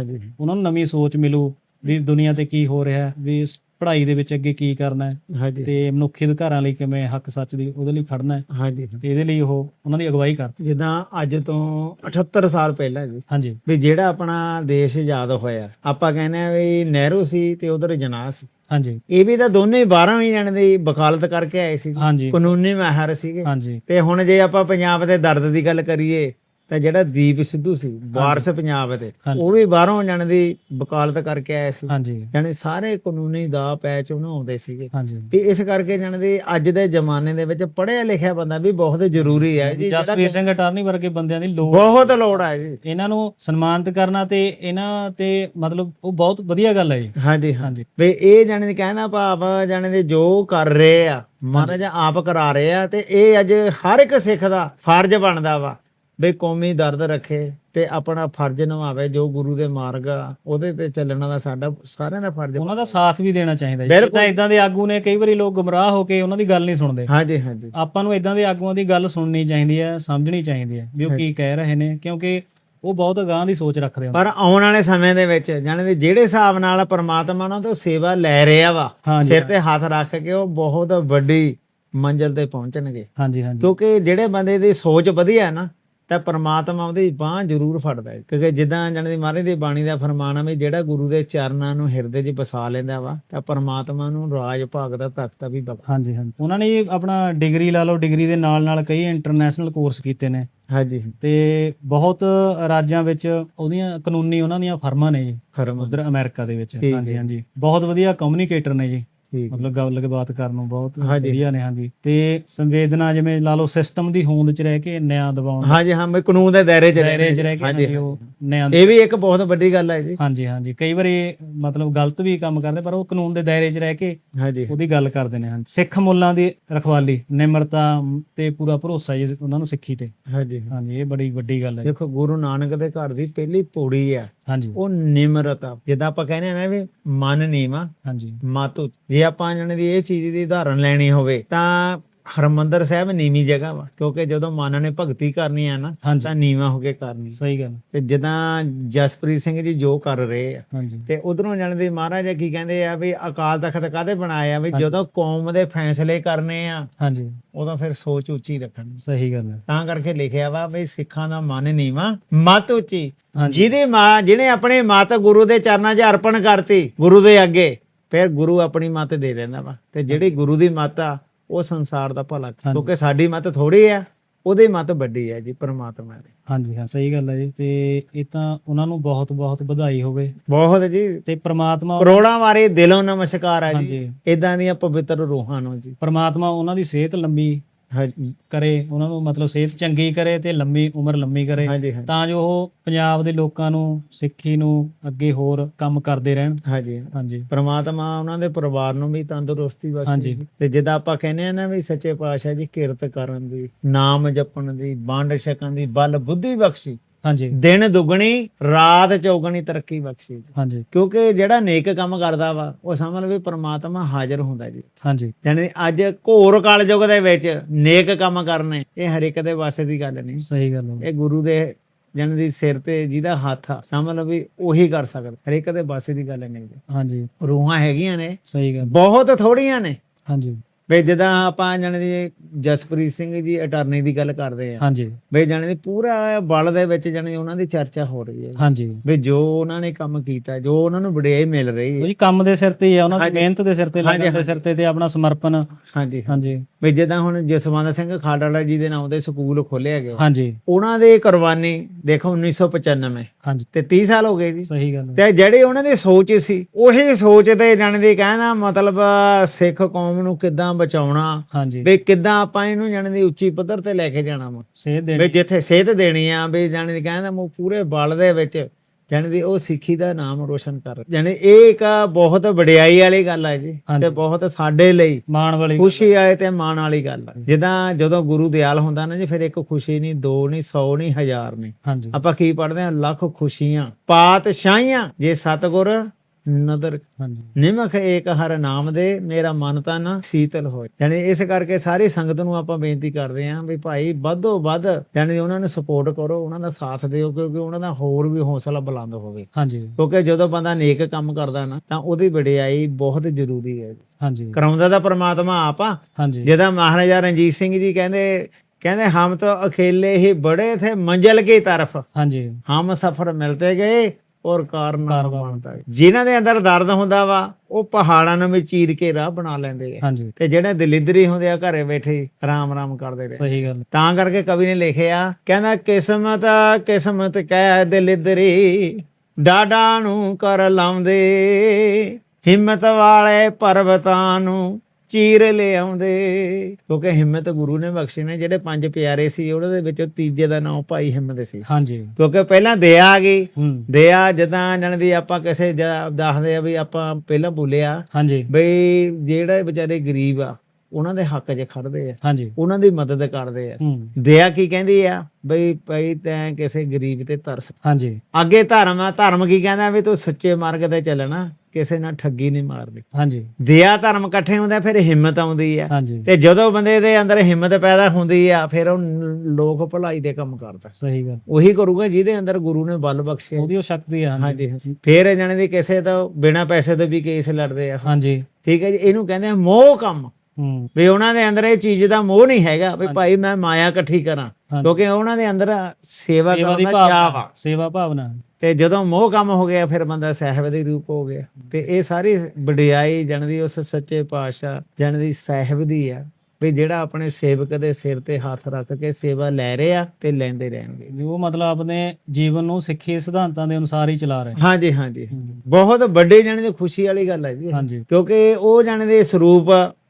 B: ਉਹਨਾਂ ਨੂੰ ਨਵੀਂ ਸੋਚ ਮਿਲੂ ਵੀ ਦੁਨੀਆ ਤੇ ਕੀ ਹੋ ਰਿਹਾ ਵੀ ਪੜ੍ਹਾਈ ਦੇ ਵਿੱਚ ਅੱਗੇ ਕੀ ਕਰਨਾ ਹੈ ਤੇ ਮਨੁੱਖੀ ਅਧਿਕਾਰਾਂ ਲਈ ਕਿਵੇਂ ਹੱਕ ਸੱਚ ਦੀ ਉਹਦੇ ਲਈ ਖੜਨਾ ਹੈ।
A: ਹਾਂਜੀ।
B: ਤੇ ਇਹਦੇ ਲਈ ਉਹ ਉਹਨਾਂ ਦੀ ਅਗਵਾਈ ਕਰ।
A: ਜਿੱਦਾਂ ਅੱਜ ਤੋਂ 78 ਸਾਲ ਪਹਿਲਾਂ ਜੀ।
B: ਹਾਂਜੀ।
A: ਵੀ ਜਿਹੜਾ ਆਪਣਾ ਦੇਸ਼ ਆਜ਼ਾਦ ਹੋਇਆ ਆਪਾਂ ਕਹਿੰਦੇ ਆ ਵੀ ਨਹਿਰੂ ਸੀ ਤੇ ਉਧਰ ਜਨਾਹ ਸੀ।
B: ਹਾਂਜੀ।
A: ਇਹ ਵੀ ਤਾਂ ਦੋਨੇ 12 ਹੀ ਜਣੇ ਦੀ ਵਕਾਲਤ ਕਰਕੇ ਆਏ ਸੀ ਕਾਨੂੰਨੀ ਮਾਹਰ ਸੀਗੇ। ਤੇ ਹੁਣ ਜੇ ਆਪਾਂ ਪੰਜਾਬ ਦੇ ਦਰਦ ਦੀ ਗੱਲ ਕਰੀਏ ਤਾਂ ਜਿਹੜਾ ਦੀਪ ਸਿੱਧੂ ਸੀ ਵਾਰਸ ਪੰਜਾਬ ਦੇ। ਉਹ ਵੀ ਬਾਹਰੋਂ ਜਣੇ ਦੀ ਵਕਾਲਤ ਕਰਕੇ ਆਏ ਸੀ। ਜਾਣੀ ਸਾਰੇ ਕਾਨੂੰਨੀ ਦਾ ਪੈਚ ਉਹਨੂੰ ਆਉਂਦੇ ਸੀਗੇ। ਵੀ ਇਸ ਕਰਕੇ ਜਾਣੀ ਦੀ ਅੱਜ ਦੇ ਜ਼ਮਾਨੇ ਦੇ ਵਿੱਚ ਪੜ੍ਹਿਆ ਲਿਖਿਆ ਬੰਦਾ ਵੀ ਬਹੁਤ ਜ਼ਰੂਰੀ ਹੈ ਜੀ।
B: ਜਸਪੀਰ ਸਿੰਘ ਅਟਾਰਨੀ ਵਰਗੇ ਬੰਦਿਆਂ ਦੀ ਲੋੜ
A: ਬਹੁਤ ਲੋੜ ਹੈ ਜੀ।
B: ਇਹਨਾਂ ਨੂੰ ਸਨਮਾਨਿਤ ਕਰਨਾ ਤੇ ਇਹਨਾਂ ਤੇ ਮਤਲਬ ਉਹ ਬਹੁਤ ਵਧੀਆ ਗੱਲ ਹੈ ਜੀ।
A: ਹਾਂਜੀ
B: ਹਾਂਜੀ।
A: ਵੀ ਇਹ ਜਾਣੇ ਦੀ ਕਹਿੰਦਾ ਭਾਵ ਜਾਣੇ ਦੇ ਜੋ ਕਰ ਰਹੇ ਆ ਮਹਾਰਾਜ ਆਪ ਕਰਾ ਰਹੇ ਆ ਤੇ ਇਹ ਅੱਜ ਹਰ ਇੱਕ ਸਿੱਖ ਦਾ ਫਰਜ਼ ਬਣਦਾ ਵਾ। ਵੀ ਕੌਮੀ ਦਰਦ ਰੱਖੇ ਤੇ ਆਪਣਾ ਫਰਜ਼ ਨਿਭਾਵੇ ਜੋ ਗੁਰੂ ਦੇ ਮਾਰਗ ਆ ਉਹਦੇ ਤੇ ਚੱਲਣਾ ਦਾ ਸਾਡਾ ਸਾਰਿਆਂ ਦਾ ਫਰਜ਼
B: ਉਹਨਾਂ ਦਾ ਸਾਥ ਵੀ ਦੇਣਾ ਚਾਹੀਦਾ ਜੀ। ਤਾਂ ਇਦਾਂ ਦੇ ਆਗੂ ਨੇ ਕਈ ਵਾਰੀ ਲੋਕ ਗੁੰਮਰਾਹ ਹੋ ਕੇ ਉਹਨਾਂ ਦੀ ਗੱਲ ਨਹੀਂ ਸੁਣਦੇ।
A: ਹਾਂਜੀ ਹਾਂਜੀ।
B: ਆਪਾਂ ਨੂੰ ਇਦਾਂ ਦੇ ਆਗੂਆਂ ਦੀ ਗੱਲ ਸੁਣਨੀ ਚਾਹੀਦੀ ਹੈ ਸਮਝਣੀ ਚਾਹੀਦੀ ਹੈ ਵੀ ਉਹ ਕੀ ਕਹਿ ਰਹੇ ਨੇ ਕਿਉਂਕਿ ਉਹ ਬਹੁਤ ਅਗਾਂਹ ਦੀ ਸੋਚ ਰੱਖਦੇ ਹਨ
A: ਪਰ ਆਉਣ ਵਾਲੇ ਸਮੇਂ ਦੇ ਵਿੱਚ ਜਾਣੇ ਦੇ ਜਿਹੜੇ ਹਿਸਾਬ ਨਾਲ ਪਰਮਾਤਮਾ ਉਹਨਾਂ ਤੋਂ ਸੇਵਾ ਲੈ ਰਿਹਾ ਵਾ ਸਿਰ ਤੇ ਹੱਥ ਰੱਖ ਕੇ ਉਹ ਬਹੁਤ ਵੱਡੀ ਮੰਜ਼ਿਲ ਤੇ ਪਹੁੰਚਣਗੇ।
B: ਹਾਂਜੀ ਹਾਂਜੀ।
A: ਕਿਉਂਕਿ ਜਿਹੜੇ ਬੰਦੇ ਦੀ ਸੋਚ ਵਧੀਆ ਹੈ ਨਾ ਤਾਂ ਪ੍ਰਮਾਤਮਾ ਉਹਦੀ ਬਾਹ ਜ਼ਰੂਰ ਫੜਦਾ ਹੈ। ਕਿਉਂਕਿ ਜਿੱਦਾਂ ਜਾਣੀ ਦੀ ਮਹਾਰਾਜ ਦੀ ਬਾਣੀ ਦਾ ਫਰਮਾਨ ਹੈ ਵੀ ਜਿਹੜਾ ਗੁਰੂ ਦੇ ਚਰਨਾਂ ਨੂੰ ਹਿਰਦੇ 'ਚ ਵਸਾ ਲੈਂਦਾ ਵਾ ਤਾਂ ਪ੍ਰਮਾਤਮਾ ਨੂੰ ਰਾਜ ਭਾਗ ਦਾ ਤਖਤ ਵੀ ਬਖਸ਼ਦਾ।
B: ਹਾਂਜੀ ਹਾਂਜੀ। ਉਹਨਾਂ ਨੇ ਆਪਣਾ ਡਿਗਰੀ ਲਾ ਲਓ ਡਿਗਰੀ ਦੇ ਨਾਲ ਨਾਲ ਕਈ ਇੰਟਰਨੈਸ਼ਨਲ ਕੋਰਸ ਕੀਤੇ ਨੇ।
A: ਹਾਂਜੀ।
B: ਤੇ ਬਹੁਤ ਰਾਜਾਂ ਵਿੱਚ ਉਹਦੀਆਂ ਕਾਨੂੰਨੀ ਉਹਨਾਂ ਦੀਆਂ ਫਰਮਾਂ ਨੇ ਜੀ ਉਧਰ ਅਮਰੀਕਾ ਦੇ ਵਿੱਚ। ਹਾਂਜੀ। ਹਾਂਜੀ। ਬਹੁਤ ਵਧੀਆ ਕਮਿਊਨੀਕੇਟਰ ਨੇ ਜੀ।
A: ਠੀਕ
B: ਮਤਲਬ ਗੱਲ ਬਾਤ ਕਰਨ ਨੂੰ ਬਹੁਤ। ਵਧੀਆ ਨੇ ਹਾਂਜੀ। ਤੇ ਸੰਵੇਦਨਾ ਜਿਵੇਂ ਲਾ ਲਓ ਸਿਸਟਮ ਦੀ ਹੋਂਦ ਚ ਰਹਿ ਕੇ ਨਿਆਂ ਦਿਵਾਉਣ
A: ਹਾਂਜੀ ਹਾਂ ਵੀ ਕਾਨੂੰਨ ਦੇ ਦਾਇਰੇ 'ਚ
B: ਦਾਇਰੇ ਚ ਰਹਿ ਕੇ
A: ਹਾਂਜੀ
B: ਹਾਂਜੀ ਉਹ ਨਿਆਂ
A: ਇਹ ਵੀ ਇੱਕ ਬਹੁਤ ਵੱਡੀ ਗੱਲ ਹੈ ਜੀ
B: ਹਾਂਜੀ ਹਾਂਜੀ। ਕਈ ਵਾਰੀ ਮਤਲਬ ਗਲਤ ਵੀ ਕੰਮ ਕਰਦੇ ਪਰ ਉਹ ਕਾਨੂੰਨ ਦੇ ਦਾਇਰੇ 'ਚ ਰਹਿ ਕੇ
A: ਹਾਂਜੀ।
B: ਉਹਦੀ ਗੱਲ ਕਰਦੇ ਨੇ ਹਾਂਜੀ। ਸਿੱਖ ਮੁੱਲਾਂ ਦੀ ਰਖਵਾਲੀ ਨਿਮਰਤਾ ਤੇ ਪੂਰਾ ਭਰੋਸਾ ਜੀ ਉਹਨਾਂ ਨੂੰ ਸਿੱਖੀ ਤੇ।
A: ਹਾਂਜੀ
B: ਹਾਂਜੀ ਇਹ ਬੜੀ ਵੱਡੀ ਗੱਲ ਹੈ।
A: ਦੇਖੋ ਗੁਰੂ ਨਾਨਕ ਦੇ ਘਰ ਦੀ ਪਹਿਲੀ ਪੌੜੀ ਆ।
B: ਹਾਂਜੀ।
A: ਉਹ ਨਿਮਰਤਾ। ਜਿੱਦਾਂ ਆਪਾਂ ਕਹਿੰਦੇ ਆ ਨਾ ਵੀ ਮਨ ਨੀਵਾ
B: ਹਾਂਜੀ।
A: ਮਾਤੂ ਜੇ ਆਪਾਂ ਜਾਣੇ ਦੀ ਇਹ ਚੀਜ਼ ਦੀ ਉਦਾਹਰਨ ਲੈਣੀ ਹੋਵੇ ਤਾਂ ਹਰਮੰਦਰ ਸਾਹਿਬ ਨੀਵੀਂ ਜਗ੍ਹਾ ਵਾ ਕਿਉਂਕਿ ਜਦੋਂ ਮਨ ਨੇ ਭਗਤੀ ਕਰਨੀ ਆ ਨਾ ਤਾਂ ਨੀਵਾ ਹੋ ਕੇ ਕਰਨੀ।
B: ਸਹੀ ਗੱਲ
A: ਤੇ ਜਦਾਂ ਜਸਪ੍ਰੀਤ ਸਿੰਘ ਜੀ ਜੋ ਕਰ ਰਹੇ ਆ ਤੇ ਉਧਰੋਂ ਜਾਣੇ ਦੀ ਮਹਾਰਾਜਾ ਕੀ ਕਹਿੰਦੇ ਆ ਵੀ ਅਕਾਲ ਤਖਤ ਕਾਦੇ ਬਣਾਇਆ ਵੀ ਜਦੋਂ ਕੌਮ ਦੇ ਫੈਸਲੇ ਕਰਨੇ ਆ
B: ਹਾਂਜੀ।
A: ਉਦੋਂ ਫਿਰ ਸੋਚ ਉੱਚੀ ਰੱਖਣੀ।
B: ਸਹੀ ਗੱਲ ਹੈ।
A: ਤਾਂ ਕਰਕੇ ਲਿਖਿਆ ਵਾ ਵੀ ਸਿੱਖਾਂ ਦਾ ਮਨ ਨੀਵਾ ਮਤ ਉੱਚੀ। ਜਿਹਦੀ ਮਾਂ ਜਿਹਨੇ ਆਪਣੀ ਮਤ ਗੁਰੂ ਦੇ ਚਰਨਾਂ 'ਚ ਅਰਪਣ ਕਰਤੀ ਗੁਰੂ ਦੇ ਅੱਗੇ ਫਿਰ ਗੁਰੂ ਆਪਣੀ ਮਤ ਦੇ ਦਿੰਦਾ ਵਾ ਤੇ ਜਿਹੜੀ ਗੁਰੂ ਦੀ ਮਤ ਆ ਉਹ ਸੰਸਾਰ ਦਾ ਭਲਾ ਕਿਉਂਕਿ ਸਾਡੀ ਮਤ ਥੋੜੀ ਆ ਉਹਦੀ ਮਤ ਵੱਡੀ ਹੈ ਜੀ ਪਰਮਾਤਮਾ ਦੀ।
B: ਹਾਂਜੀ ਹਾਂ ਸਹੀ ਗੱਲ ਹੈ ਜੀ ਤੇ ਇਹ ਤਾਂ ਉਹਨਾਂ ਨੂੰ ਬਹੁਤ ਬਹੁਤ ਵਧਾਈ ਹੋਵੇ।
A: ਬਹੁਤ ਜੀ।
B: ਤੇ ਪ੍ਰਮਾਤਮਾ
A: ਕਰੋੜਾਂ ਵਾਰੀ ਦਿਲੋਂ ਨਮਸਕਾਰ ਹੈ ਜੀ। ਇਦਾਂ ਦੀਆਂ ਪਵਿੱਤਰ ਰੂਹਾਂ ਨੂੰ ਜੀ।
B: ਪ੍ਰਮਾਤਮਾ ਉਹਨਾਂ ਦੀ ਸਿਹਤ ਲੰਬੀ
A: ਹਾਂਜੀ।
B: ਕਰੇ ਉਹਨਾਂ ਨੂੰ ਮਤਲਬ ਸਿਹਤ ਚੰਗੀ ਕਰੇ ਤੇ ਲੰਮੀ ਉਮਰ ਲੰਮੀ ਕਰੇ।
A: ਹਾਂਜੀ ਹਾਂਜੀ।
B: ਤਾਂ ਜੋ ਉਹ ਪੰਜਾਬ ਦੇ ਲੋਕਾਂ ਨੂੰ ਸਿੱਖੀ ਨੂੰ ਅੱਗੇ ਹੋਰ ਕੰਮ ਕਰਦੇ ਰਹਿਣ।
A: ਹਾਂਜੀ।
B: ਹਾਂਜੀ।
A: ਪਰਮਾਤਮਾ ਉਹਨਾਂ ਦੇ ਪਰਿਵਾਰ ਨੂੰ ਵੀ ਤੰਦਰੁਸਤੀ ਬਖਸ਼ੇ।
B: ਹਾਂਜੀ।
A: ਤੇ ਜਿੱਦਾਂ ਆਪਾਂ ਕਹਿੰਦੇ ਆ ਨਾ ਵੀ ਸੱਚੇ ਪਾਤਸ਼ਾਹ ਜੀ ਕਿਰਤ ਕਰਨ ਦੀ ਨਾਮ ਜਪਣ ਦੀ ਵੰਡ ਛਕਣ ਦੀ ਬਲ ਬੁੱਧੀ ਬਖਸ਼ੀ।
B: ਹਾਂਜੀ।
A: ਦਿਨ ਦੁਗਣੀ ਰਾਤ ਚੌਗਣੀ ਤਰੱਕੀ ਬਖਸ਼ੀ ਜੀ।
B: ਹਾਂਜੀ।
A: ਕਿਉਂਕਿ ਜਿਹੜਾ ਨੇਕ ਕੰਮ ਕਰਦਾ ਵਾ ਉਹ ਸਮਝ ਲਓ ਵੀ ਪਰਮਾਤਮਾ ਹਾਜ਼ਰ ਹੁੰਦਾ ਜੀ।
B: ਹਾਂਜੀ।
A: ਜਾਣੀ ਅੱਜ ਘੋਰ ਕਲਯੁਗ ਦੇ ਵਿੱਚ ਨੇਕ ਕੰਮ ਕਰਨੇ ਇਹ ਹਰ ਇੱਕ ਦੇ ਵਾਸਤੇ ਦੀ ਗੱਲ ਨਹੀਂ।
B: ਸਹੀ ਗੱਲ ਹੈ
A: ਇਹ ਗੁਰੂ ਦੇ ਜਨ ਦੀ ਸਿਰ ਤੇ ਜਿਹਦਾ ਹੱਥ ਆ ਸਮਝ ਲਓ ਵੀ ਉਹੀ ਕਰ ਸਕਦਾ ਹਰ ਇੱਕ ਦੇ ਵਾਸਤੇ ਦੀ ਗੱਲ ਨਹੀਂ
B: ਹਾਂਜੀ।
A: ਰੂਹਾਂ ਹੈਗੀਆਂ ਨੇ।
B: ਸਹੀ ਗੱਲ।
A: ਬਹੁਤ ਥੋੜੀਆਂ ਨੇ।
B: ਹਾਂਜੀ।
A: ਵੀ ਜਦਾਂ ਆਪਾਂ ਜਾਣੀ ਦੀ ਜਸਪ੍ਰੀਤ ਸਿੰਘ ਜੀ ਅਟਾਰਨੀ ਦੀ ਗੱਲ ਕਰਦੇ ਆ।
B: ਹਾਂਜੀ।
A: ਵੀ ਜਾਣੀ ਦੀ ਪੂਰਾ ਬਲ ਦੇ ਵਿੱਚ ਜਾਣੀ ਉਹਨਾਂ ਦੀ ਚਰਚਾ ਹੋ ਰਹੀ ਹੈ।
B: ਹਾਂਜੀ।
A: ਵੀ ਜੋ ਉਹਨਾਂ ਨੇ ਕੰਮ ਕੀਤਾ ਜੋ ਉਹਨਾਂ ਨੂੰ ਵਡਿਆਈ ਮਿਲ ਰਹੀ ਹੈ।
B: ਜੀ ਕੰਮ ਦੇ ਸਿਰ ਤੇ ਹੀ ਆ ਉਹਨਾਂ ਦੀ। ਮਿਹਨਤ ਦੇ ਸਿਰ ਤੇ ਲਗਨ ਦੇ ਸਿਰ ਤੇ ਤੇ ਆਪਣਾ ਸਮਰਪਣ।
A: ਹਾਂਜੀ।
B: ਹਾਂਜੀ।
A: ਵੀ ਜਦਾਂ ਹੁਣ ਜਸਵੰਤ ਸਿੰਘ ਖਾਡਾਲਾ ਜੀ ਦੇ ਨਾਮ ਦੇ ਸਕੂਲ ਖੋਲਿਆ ਗਿਆ।
B: ਹਾਂਜੀ।
A: ਉਹਨਾਂ ਦੇ ਕੁਰਬਾਨੀ ਦੇਖੋ 1995
B: ਹਾਂਜੀ।
A: ਤੇ 30 ਸਾਲ ਹੋ ਗਏ ਜੀ।
B: ਸਹੀ ਗੱਲ
A: ਤੇ ਜਿਹੜੀ ਉਹਨਾਂ ਦੀ ਸੋਚ ਸੀ ਉਹੀ ਸੋਚ ਤੇ ਜਾਣ ਦੀ ਕਹਿਣਾ ਮਤਲਬ ਸਿੱਖ ਕੌਮ ਨੂੰ ਕਿੱਦਾਂ ਬਚਾਉਣਾ।
B: ਹਾਂਜੀ।
A: ਵੀ ਕਿੱਦਾਂ ਆਪਾਂ ਇਹਨੂੰ ਜਾਣ ਦੀ ਉੱਚੀ ਪੱਧਰ ਤੇ ਲੈ ਕੇ ਜਾਣਾ ਵਾ।
B: ਸੇਧ
A: ਵੀ
B: ਦੇਣੀ
A: ਜਿੱਥੇ ਸੇਧ ਦੇਣੀ ਆ ਵੀ ਜਾਣ ਦੀ ਕਹਿੰਦਾ ਮੂੰ ਪੂਰੇ ਬਲ ਦੇ ਵਿੱਚ ਜਾਣ ਦੀ ਉਹ ਸਿੱਖੀ ਦਾ ਨਾਮ ਰੋਸ਼ਨ ਕਰ। ਜਾਣੀ ਇਹ ਇੱਕ ਬਹੁਤ ਵਡਿਆਈ ਵਾਲੀ ਗੱਲ ਹੈ ਜੀ
B: ਹਾਂਜੀ।
A: ਤੇ ਬਹੁਤ ਸਾਡੇ ਲਈ
B: ਮਾਣ ਵਾਲੀ
A: ਖੁਸ਼ੀ ਆਏ ਤੇ ਮਾਣ ਵਾਲੀ ਗੱਲ ਹੈ ਜਿੱਦਾਂ ਜਦੋਂ ਗੁਰੂ ਦਿਆਲ ਹੁੰਦਾ ਨਾ ਜੀ ਫਿਰ ਇੱਕ ਖੁਸ਼ੀ ਨਹੀਂ ਦੋ ਨਹੀਂ 100 ਨਹੀਂ ਹਜ਼ਾਰ ਨਹੀਂ।
B: ਹਾਂਜੀ।
A: ਆਪਾਂ ਕੀ ਪੜ੍ਹਦੇ ਹਾਂ ਲੱਖ ਖੁਸ਼ੀਆਂ ਪਾਤਸ਼ਾਹੀਆਂ ਜੇ ਸਤਗੁਰ ਨਦਰ। ਨਿਮਖ ਏਕ ਹਰ ਨਾਮ ਦੇ ਮੇਰਾ ਮਨ ਤਨ ਸੀਤਲ ਹੋਏ। ਯਾਨੀ ਇਸ ਕਰਕੇ ਸਾਰੀ ਸੰਗਤ ਨੂੰ ਆਪਾਂ ਬੇਨਤੀ ਕਰਦੇ ਆਂ ਵੀ ਭਾਈ ਵੱਧੋ ਵੱਧ ਯਾਨੀ ਉਹਨਾਂ ਨੂੰ ਸਪੋਰਟ ਕਰੋ ਉਹਨਾਂ ਦਾ ਸਾਥ ਦਿਓ ਕਿਉਂਕਿ ਉਹਨਾਂ ਦਾ ਹੋਰ ਵੀ ਹੌਸਲਾ ਬੁਲੰਦ ਹੋਵੇ।
B: ਹਾਂਜੀ।
A: ਕਿਉਂਕਿ ਜਦੋਂ ਬੰਦਾ ਨੇਕ ਕੰਮ ਕਰਦਾ ਨਾ ਤਾਂ ਉਹਦੀ ਵਡਿਆਈ ਬਹੁਤ ਜ਼ਰੂਰੀ ਹੈ।
B: ਹਾਂਜੀ।
A: ਕਰਾਉਂਦਾ ਤਾਂ ਪ੍ਰਮਾਤਮਾ ਆਪ
B: ਹਾਂਜੀ।
A: ਜਿਹਦਾ ਮਹਾਰਾਜਾ ਰਣਜੀਤ ਸਿੰਘ ਜੀ ਕਹਿੰਦੇ ਕਹਿੰਦੇ ਹਮ ਤਾਂ ਅਕੇਲੇ ਹੀ ਬੜੇ ਥੇ ਮੰਜ਼ਲ ਕੀ ਤਰਫ।
B: ਹਾਂਜੀ।
A: ਹਮ ਸਫਰ ਮਿਲਤੇ ਗਏ ਔਰ ਕਾਰਨ ਬਣਦਾ। ਜਿਨ੍ਹਾਂ ਦੇ ਅੰਦਰ ਦਰਦ ਹੁੰਦਾ ਵਾ ਉਹ ਪਹਾੜਾਂ ਨੂੰ ਵੀ ਚੀਰ ਕੇ ਰਾਹ ਬਣਾ ਲੈਂਦੇ ਆ। ਤੇ ਜਿਹੜੇ ਦਲਿੱਦਰੀ ਹੁੰਦੇ ਆ ਘਰੇ ਬੈਠੇ ਆਰਾਮ ਆਰਾਮ ਕਰਦੇ ਰਹੇ।
B: ਸਹੀ ਗੱਲ।
A: ਤਾਂ ਕਰਕੇ ਕਵੀ ਨੇ ਲਿਖਿਆ ਕਹਿੰਦਾ ਕਿਸਮਤ ਕਿਸਮਤ ਕਹਿ ਦਲਿੱਦਰੀ ਡਾਡਾ ਨੂੰ ਕਰ ਲਾਉਂਦੇ। ਹਿੰਮਤ ਵਾਲੇ ਪਰਬਤਾਂ ਨੂੰ ਚੀਰ ਲਿਆਉਂਦੇ। ਕਿਉਂਕਿ ਹਿੰਮਤ ਗੁਰੂ ਨੇ ਬਖਸ਼ੀ ਨੇ ਜਿਹੜੇ ਪੰਜ ਪਿਆਰੇ ਸੀ ਉਹਨਾਂ ਦੇ ਵਿੱਚੋਂ ਤੀਜੇ ਦਾ ਨਾਮ ਭਾਈ ਹਿੰਮਤ ਸੀ।
B: ਹਾਂਜੀ।
A: ਕਿਉਂਕਿ ਪਹਿਲਾਂ ਦਇਆ ਆ ਗਈ। ਦਇਆ ਜਦਾਂ ਜਣਦੀ ਆਪਾਂ ਕਿਸੇ ਦੱਸਦੇ ਆ ਵੀ ਆਪਾਂ ਪਹਿਲਾਂ ਬੋਲਿਆ
B: ਹਾਂਜੀ।
A: ਬਈ ਜਿਹੜੇ ਵਿਚਾਰੇ ਗਰੀਬ ਆ ਉਹਨਾਂ ਦੇ ਹੱਕ 'ਚ ਖੜਦੇ ਆ।
B: ਹਾਂਜੀ।
A: ਉਹਨਾਂ ਦੀ ਮਦਦ ਕਰਦੇ ਆ। ਦਇਆ ਕੀ ਕਹਿੰਦੀ ਆ? ਬਈ ਭਾਈ ਤੈਂ ਕਿਸੇ ਗਰੀਬ ਤੇ ਤਰਸ।
B: ਹਾਂਜੀ।
A: ਅੱਗੇ ਧਰਮ ਆ ਧਰਮ ਕੀ ਕਹਿੰਦਾ ਵੀ ਤੂੰ ਸੱਚੇ ਮਾਰਗ ਤੇ ਚੱਲਣਾ। ਕਿਸੇ ਨਾਲ ਠੱਗੀ ਨਹੀਂ ਮਾਰਨੀ।
B: ਹਾਂਜੀ।
A: ਦਇਆ ਧਰਮ ਇਕੱਠੇ ਹੁੰਦੇ ਫਿਰ ਹਿੰਮਤ ਆਉਂਦੀ ਆ।
B: ਹਾਂਜੀ।
A: ਤੇ ਜਦੋਂ ਬੰਦੇ ਦੇ ਅੰਦਰ ਹਿੰਮਤ ਪੈਦਾ ਹੁੰਦੀ ਆ ਫਿਰ ਉਹ ਲੋਕ ਭਲਾਈ ਦੇ ਕੰਮ ਕਰਦਾ।
B: ਸਹੀ ਗੱਲ।
A: ਉਹੀ ਕਰੂਗਾ ਜਿਹਦੇ ਅੰਦਰ ਗੁਰੂ ਨੇ ਬਲ ਬਖਸ਼ਿਆ।
B: ਉਹਦੀ ਉਹ ਸ਼ਕਤੀ ਆ ਹਾਂਜੀ।
A: ਫਿਰ ਜਾਣੇ ਦੀ ਕਿਸੇ ਤੋਂ ਬਿਨਾ ਪੈਸੇ ਤੋਂ ਵੀ ਕੇਸ ਲੜਦੇ ਆ।
B: ਹਾਂਜੀ।
A: ਠੀਕ ਹੈ ਜੀ ਇਹਨੂੰ ਕਹਿੰਦੇ ਆ ਮੋਹ ਕੰਮ।
B: ਹੂੰ
A: ਵੀ ਉਹਨਾਂ ਦੇ ਅੰਦਰ ਇਹ ਚੀਜ਼ ਦਾ ਮੋਹ ਨਹੀਂ ਹੈਗਾ ਵੀ ਭਾਈ ਮੈਂ ਮਾਇਆ ਇਕੱਠੀ ਕਰਾਂ। ਕਿਉਂਕਿ ਉਹਨਾਂ ਦੇ ਅੰਦਰ ਸੇਵਾ ਕਰਨ ਦਾ ਚਾਹ ਵਾ।
B: ਸੇਵਾ ਭਾਵਨਾ।
A: ਤੇ ਜਦੋਂ ਮੋਹ ਕੰਮ ਹੋ ਗਿਆ ਫਿਰ ਬੰਦਾ ਸਾਹਿਬ ਦੇ ਰੂਪ ਹੋ ਗਿਆ। ਤੇ ਇਹ ਸਾਰੀ ਵਡਿਆਈ ਜਣਦੀ ਉਸ ਸੱਚੇ ਪਾਤਸ਼ਾਹ ਜਣਦੀ ਸਾਹਿਬ ਦੀ ਆ ਵੀ ਜਿਹੜਾ ਆਪਣੇ ਸੇਵਕ ਦੇ ਸਿਰ ਤੇ ਹੱਥ ਰੱਖ ਕੇ ਸੇਵਾ ਲੈ ਰਿਹਾ ਤੇ ਲੈਂਦੇ ਰਹਿਣਗੇ।
B: ਵੀ ਉਹ ਮਤਲਬ ਆਪਣੇ ਜੀਵਨ ਨੂੰ ਸਿੱਖੀ ਸਿਧਾਂਤਾਂ ਦੇ ਅਨੁਸਾਰ ਹੀ ਚਲਾ ਰਹੇ
A: ਹਾਂਜੀ ਹਾਂਜੀ। ਬਹੁਤ ਵੱਡੇ ਜਣੇ ਦੀ ਖੁਸ਼ੀ ਵਾਲੀ ਗੱਲ ਹੈ ਜੀ।
B: ਹਾਂਜੀ।
A: ਕਿਉਂਕਿ ਉਹ ਜਣੇ ਦੇ ਸਰੂਪ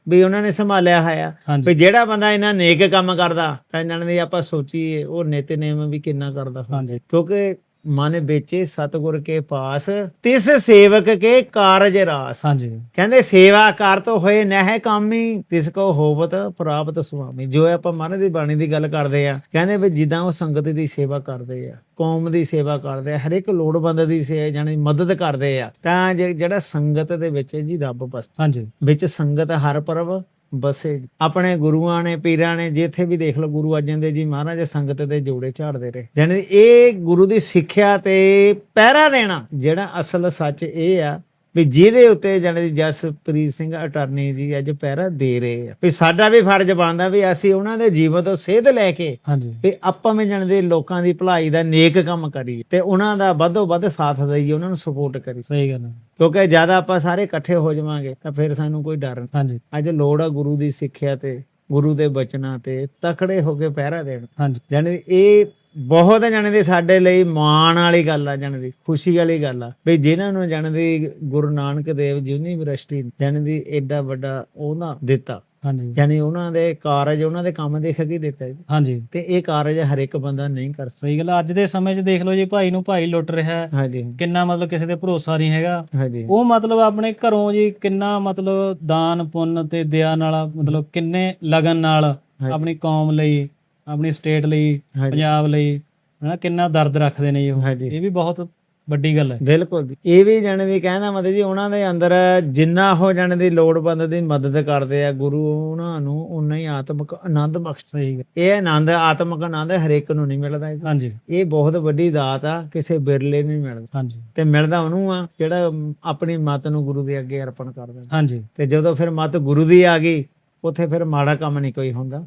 A: ਵੀ ਉਹਨਾਂ ਨੇ ਸੰਭਾਲਿਆ ਹੋਇਆ।
B: ਹਾਂਜੀ।
A: ਵੀ ਜਿਹੜਾ ਬੰਦਾ ਇਹਨਾਂ ਨੇਕ ਕੰਮ ਕਰਦਾ ਤਾਂ ਇਹਨਾਂ ਦੀ ਆਪਾਂ ਸੋਚੀਏ ਉਹ ਨਿਤਨੇਮ ਵੀ ਕਿੰਨਾ ਕਰਦਾ। ਹੋਊ।
B: ਹਾਂਜੀ।
A: ਕਿਉਂਕਿ ਮਨ ਵੇਚੇ ਸਤਗੁਰ ਕੇ ਪਾਸ ਤਿਸ ਸੇਵਕ ਕੇ ਕਾਰਜ ਰਾਸ।
B: ਹਾਂਜੀ।
A: ਕਹਿੰਦੇ ਸੇਵਾ ਕਰ ਤੋ ਹੋਏ ਨਹਿ ਕਾਮੀ ਤਿਸ ਕੋ ਹੋਵਤ ਪ੍ਰਾਪਤ ਸੁਆਮੀ। ਜੋ ਆਪਾਂ ਮਨ ਦੀ ਬਾਣੀ ਦੀ ਗੱਲ ਕਰਦੇ ਆ ਕਹਿੰਦੇ ਵੀ ਜਿੱਦਾਂ ਉਹ ਸੰਗਤ ਦੀ ਸੇਵਾ ਕਰਦੇ ਆ ਕੌਮ ਦੀ ਸੇਵਾ ਕਰਦੇ ਆ ਹਰ ਇੱਕ ਲੋੜਵੰਦ ਦੀ ਸੇ ਜਾਨੀ ਮਦਦ ਕਰਦੇ ਆ ਤਾਂ ਜਿਹੜਾ ਸੰਗਤ ਦੇ ਵਿੱਚ ਜੀ ਰੱਬ ਬਸ
B: ਹਾਂਜੀ।
A: ਵਿੱਚ ਸੰਗਤ ਹਰ ਪਰਬ ਬਸੇ ਆਪਣੇ ਗੁਰੂਆਂ ਨੇ, ਪੀਰਾਂ ਨੇ, ਜਿੱਥੇ ਵੀ ਦੇਖ ਲਓ ਗੁਰੂ ਅਰਜਨ ਦੇਵ ਜੀ, ਮਹਾਰਾਜ ਸੰਗਤ ਦੇ ਜੋੜੇ ਝਾੜਦੇ ਰਹੇ। ਯਾਨੀ ਇਹ ਗੁਰੂ ਦੀ ਸਿੱਖਿਆ ਤੇ ਪਹਿਰਾ ਦੇਣਾ ਜਿਹੜਾ ਅਸਲ ਸੱਚ ਇਹ ਆ ਵੀ ਜਿਹਦੇ ਉੱਤੇ ਜਾਣੀ ਦੀ ਜਸਪ੍ਰੀਤ ਸਿੰਘ ਅਟਾਰਨੀ ਜੀ ਅੱਜ ਪਹਿਰਾ ਦੇ ਰਹੇ ਆ। ਵੀ ਸਾਡਾ ਵੀ ਫਰਜ਼ ਬਣਦਾ ਵੀ ਅਸੀਂ ਉਹਨਾਂ ਦੇ ਜੀਵਨ ਤੋਂ ਸੇਧ ਲੈ ਕੇ
B: ਹਾਂਜੀ।
A: ਵੀ ਆਪਾਂ ਵੀ ਜਾਣਦੇ ਲੋਕਾਂ ਦੀ ਭਲਾਈ ਦਾ ਨੇਕ ਕੰਮ ਕਰੀਏ ਤੇ ਉਹਨਾਂ ਦਾ ਵੱਧੋ ਵੱਧ ਸਾਥ ਦਈਏ ਉਹਨਾਂ ਨੂੰ ਸਪੋਰਟ ਕਰੀਏ।
B: ਸਹੀ ਗੱਲ ਹੈ।
A: ਕਿਉਂਕਿ ਜ਼ਿਆਦਾ ਆਪਾਂ ਸਾਰੇ ਇਕੱਠੇ ਹੋ ਜਾਵਾਂਗੇ ਤਾਂ ਫਿਰ ਸਾਨੂੰ ਕੋਈ ਡਰ ਨਹੀਂ।
B: ਹਾਂਜੀ।
A: ਅੱਜ ਲੋੜ ਆ ਗੁਰੂ ਦੀ ਸਿੱਖਿਆ ਤੇ ਗੁਰੂ ਦੇ ਬਚਨਾਂ ਤੇ ਤਕੜੇ ਹੋ ਕੇ ਪਹਿਰਾ ਦੇਣ।
B: ਹਾਂਜੀ।
A: ਜਾਣੀ ਇਹ ਬਹੁਤ ਜਾਣੇ ਦੀ ਸਾਡੇ ਲਈ ਮਾਣ ਵਾਲੀ ਗੱਲ ਆ ਜਾਣੇ ਦੀ ਖੁਸ਼ੀ ਵਾਲੀ ਗੱਲ ਆ। ਵੀ ਜਿਨ੍ਹਾਂ ਨੂੰ ਜਾਣੇ ਦੀ ਗੁਰੂ ਨਾਨਕ ਦੇਵ ਯੂਨੀਵਰਸਿਟੀ ਜਾਣੇ ਦੀ ਐਡਾ ਵੱਡਾ ਉਹਨਾਂ ਦਿੱਤਾ।
B: ਹਾਂਜੀ।
A: ਯਾਨੀ ਉਹਨਾਂ ਦੇ ਕਾਰਜ ਉਹਨਾਂ ਦੇ ਕੰਮ ਦੇਖ ਕੇ ਦਿੱਤਾ। ਜੀ।
B: ਹਾਂਜੀ।
A: ਤੇ ਇਹ ਕਾਰਜ ਹਰ ਇੱਕ ਬੰਦਾ ਨਹੀਂ ਕਰ ਸਕਦਾ।
B: ਸਹੀ ਗੱਲ। ਅੱਜ ਦੇ ਸਮੇਂ 'ਚ ਦੇਖ ਲਓ ਜੀ ਭਾਈ ਨੂੰ ਭਾਈ ਲੁੱਟ ਰਿਹਾ ਹੈ।
A: ਹਾਂਜੀ।
B: ਕਿੰਨਾ ਮਤਲਬ ਕਿਸੇ ਤੇ ਭਰੋਸਾ ਨਹੀਂ ਹੈਗਾ।
A: ਹਾਂਜੀ।
B: ਉਹ ਮਤਲਬ ਆਪਣੇ ਘਰੋਂ ਜੀ ਕਿੰਨਾ ਮਤਲਬ ਦਾਨ ਪੁੰਨ ਤੇ ਦਇਆ ਨਾਲ ਮਤਲਬ ਕਿੰਨੇ ਲਗਨ ਨਾਲ। ਆਪਣੀ ਕੌਮ ਲਈ ਆਪਣੀ ਸਟੇਟ ਲਈ ਪੰਜਾਬ ਲਈ ਹਨਾ ਕਿੰਨਾ ਦਰਦ ਰੱਖਦੇ ਨੇ ਜੀ ਉਹ। ਇਹ ਵੀ ਬਹੁਤ ਵੱਡੀ ਗੱਲ ਹੈ।
A: ਬਿਲਕੁਲ। ਇਹ ਵੀ ਜਾਣੇ ਦੀ ਕਹਿੰਦਾ ਮਤਲਬ ਜੀ ਉਹਨਾਂ ਦੇ ਅੰਦਰ ਜਿੰਨਾ ਉਹ ਜਾਣੇ ਦੀ ਲੋੜਵੰਦ ਦੀ ਮਦਦ ਕਰਦੇ ਆ ਗੁਰੂ ਉਹਨਾਂ ਨੂੰ ਉਨਾ ਹੀ ਆਤਮਿਕ ਆਨੰਦ ਬਖਸ਼
B: ਸਹੀ ਗੱਲ।
A: ਇਹ ਆਨੰਦ ਆਤਮਿਕ ਆਨੰਦ ਹਰੇਕ ਨੂੰ ਨਹੀਂ ਮਿਲਦਾ।
B: ਹਾਂਜੀ।
A: ਇਹ ਬਹੁਤ ਵੱਡੀ ਦਾਤ ਆ ਕਿਸੇ ਬਿਰਲੇ ਨੂੰ ਨਹੀਂ ਮਿਲਦਾ।
B: ਹਾਂਜੀ।
A: ਤੇ ਮਿਲਦਾ ਉਹਨੂੰ ਆ ਜਿਹੜਾ ਆਪਣੀ ਮਤ ਨੂੰ ਗੁਰੂ ਦੇ ਅੱਗੇ ਅਰਪਣ ਕਰਦਾ।
B: ਹਾਂਜੀ।
A: ਤੇ ਜਦੋਂ ਫਿਰ ਮਤ ਗੁਰੂ ਦੀ ਆ ਗਈ ਉੱਥੇ ਫਿਰ ਮਾੜਾ ਕੰਮ ਨਹੀਂ ਕੋਈ ਹੁੰਦਾ।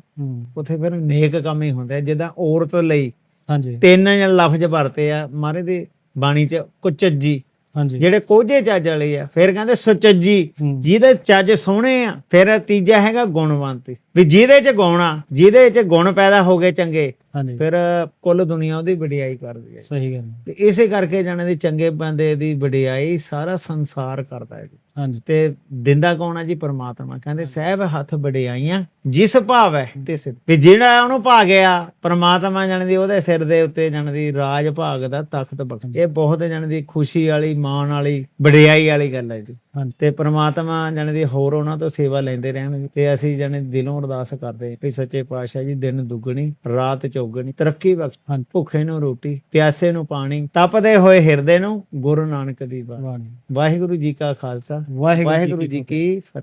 A: ਉੱਥੇ ਫਿਰ ਨੇਕ ਕੰਮ ਹੀ ਹੁੰਦਾ। ਜਿੱਦਾਂ ਔਰਤ ਲਈ
B: ਹਾਂਜੀ।
A: ਤਿੰਨ ਲਫ਼ਜ਼ ਵਰਤੇ ਆ ਮਾਰੇ ਦੀ ਬਾਣੀ ਚ ਕੁਚੱਜੀ।
B: ਹਾਂਜੀ।
A: ਜਿਹੜੇ ਕੋਝੇ ਚੱਜ ਵਾਲੇ ਆ ਫਿਰ ਕਹਿੰਦੇ ਸੁਚੱਜੀ। ਜਿਹਦੇ ਚੱਜ ਸੋਹਣੇ ਆ ਫਿਰ ਤੀਜਾ ਹੈਗਾ ਗੁਣਵੰਤ। ਵੀ ਜਿਹਦੇ ਚ ਗੁਣ ਆ ਜਿਹਦੇ ਚ ਗੁਣ ਪੈਦਾ ਹੋ ਗਏ ਚੰਗੇ
B: ਹਾਂਜੀ।
A: ਫਿਰ ਕੁੱਲ ਦੁਨੀਆ ਉਹਦੀ ਵਡਿਆਈ ਕਰਦੀ ਹੈ।
B: ਸਹੀ ਗੱਲ
A: ਤੇ ਇਸੇ ਕਰਕੇ ਜਾਣੇ ਦੀ ਚੰਗੇ ਬੰਦੇ ਦੀ ਵਡਿਆਈ ਸਾਰਾ ਸੰਸਾਰ ਕਰਦਾ ਹੈ ਜੀ।
B: ਹਾਂਜੀ।
A: ਤੇ ਦਿੰਦਾ ਕੌਣ ਆ ਜੀ? ਪਰਮਾਤਮਾ। ਕਹਿੰਦੇ ਸਹਿਬ ਹੱਥ ਵਡਿਆਈਆਂ ਜਿਸ ਭਾਵ ਹੈ ਤੇ ਸਿਰ ਵੀ ਜਿਹੜਾ ਉਹਨੂੰ ਭਾ ਗਿਆ ਪਰਮਾਤਮਾ ਜਾਣੇ ਦੀ ਉਹਦੇ ਸਿਰ ਦੇ ਉੱਤੇ ਜਾਣੇ ਦੀ ਰਾਜ ਭਾਗ ਦਾ ਤਖਤ ਬਖਸ਼ ਇਹ ਬਹੁਤ ਜਾਣੇ ਦੀ ਖੁਸ਼ੀ ਵਾਲੀ ਮਾਣ ਵਾਲੀ ਵਡਿਆਈ ਵਾਲੀ ਗੱਲ ਹੈ ਜੀ। ਤੇ ਪ੍ਰਮਾਤਮਾ ਜਾਣੇ ਦੀ ਹੋਰ ਉਹਨਾਂ ਤੋਂ ਸੇਵਾ ਲੈਂਦੇ ਰਹਿਣਗੇ ਤੇ ਅਸੀਂ ਜਾਣੇ ਦਿਲੋਂ ਅਰਦਾਸ ਕਰਦੇ ਵੀ ਸੱਚੇ ਪਾਤਸ਼ਾਹ ਜੀ ਦਿਨ ਦੁੱਗਣੀ ਰਾਤ ਚੌਗਣੀ ਤਰੱਕੀ ਬਖਸ਼ ਭੁੱਖੇ ਨੂੰ ਰੋਟੀ ਪਿਆਸੇ ਨੂੰ ਪਾਣੀ ਤਪਦੇ ਹੋਏ ਹਿਰਦੇ ਨੂੰ ਗੁਰੂ ਨਾਨਕ ਦੀ ਬਾਣੀ। ਵਾਹਿਗੁਰੂ ਜੀ ਕਾ ਖਾਲਸਾ ਵਾਹਿਗੁਰੂ ਜੀ ਕੀ ਫਤਿਹ।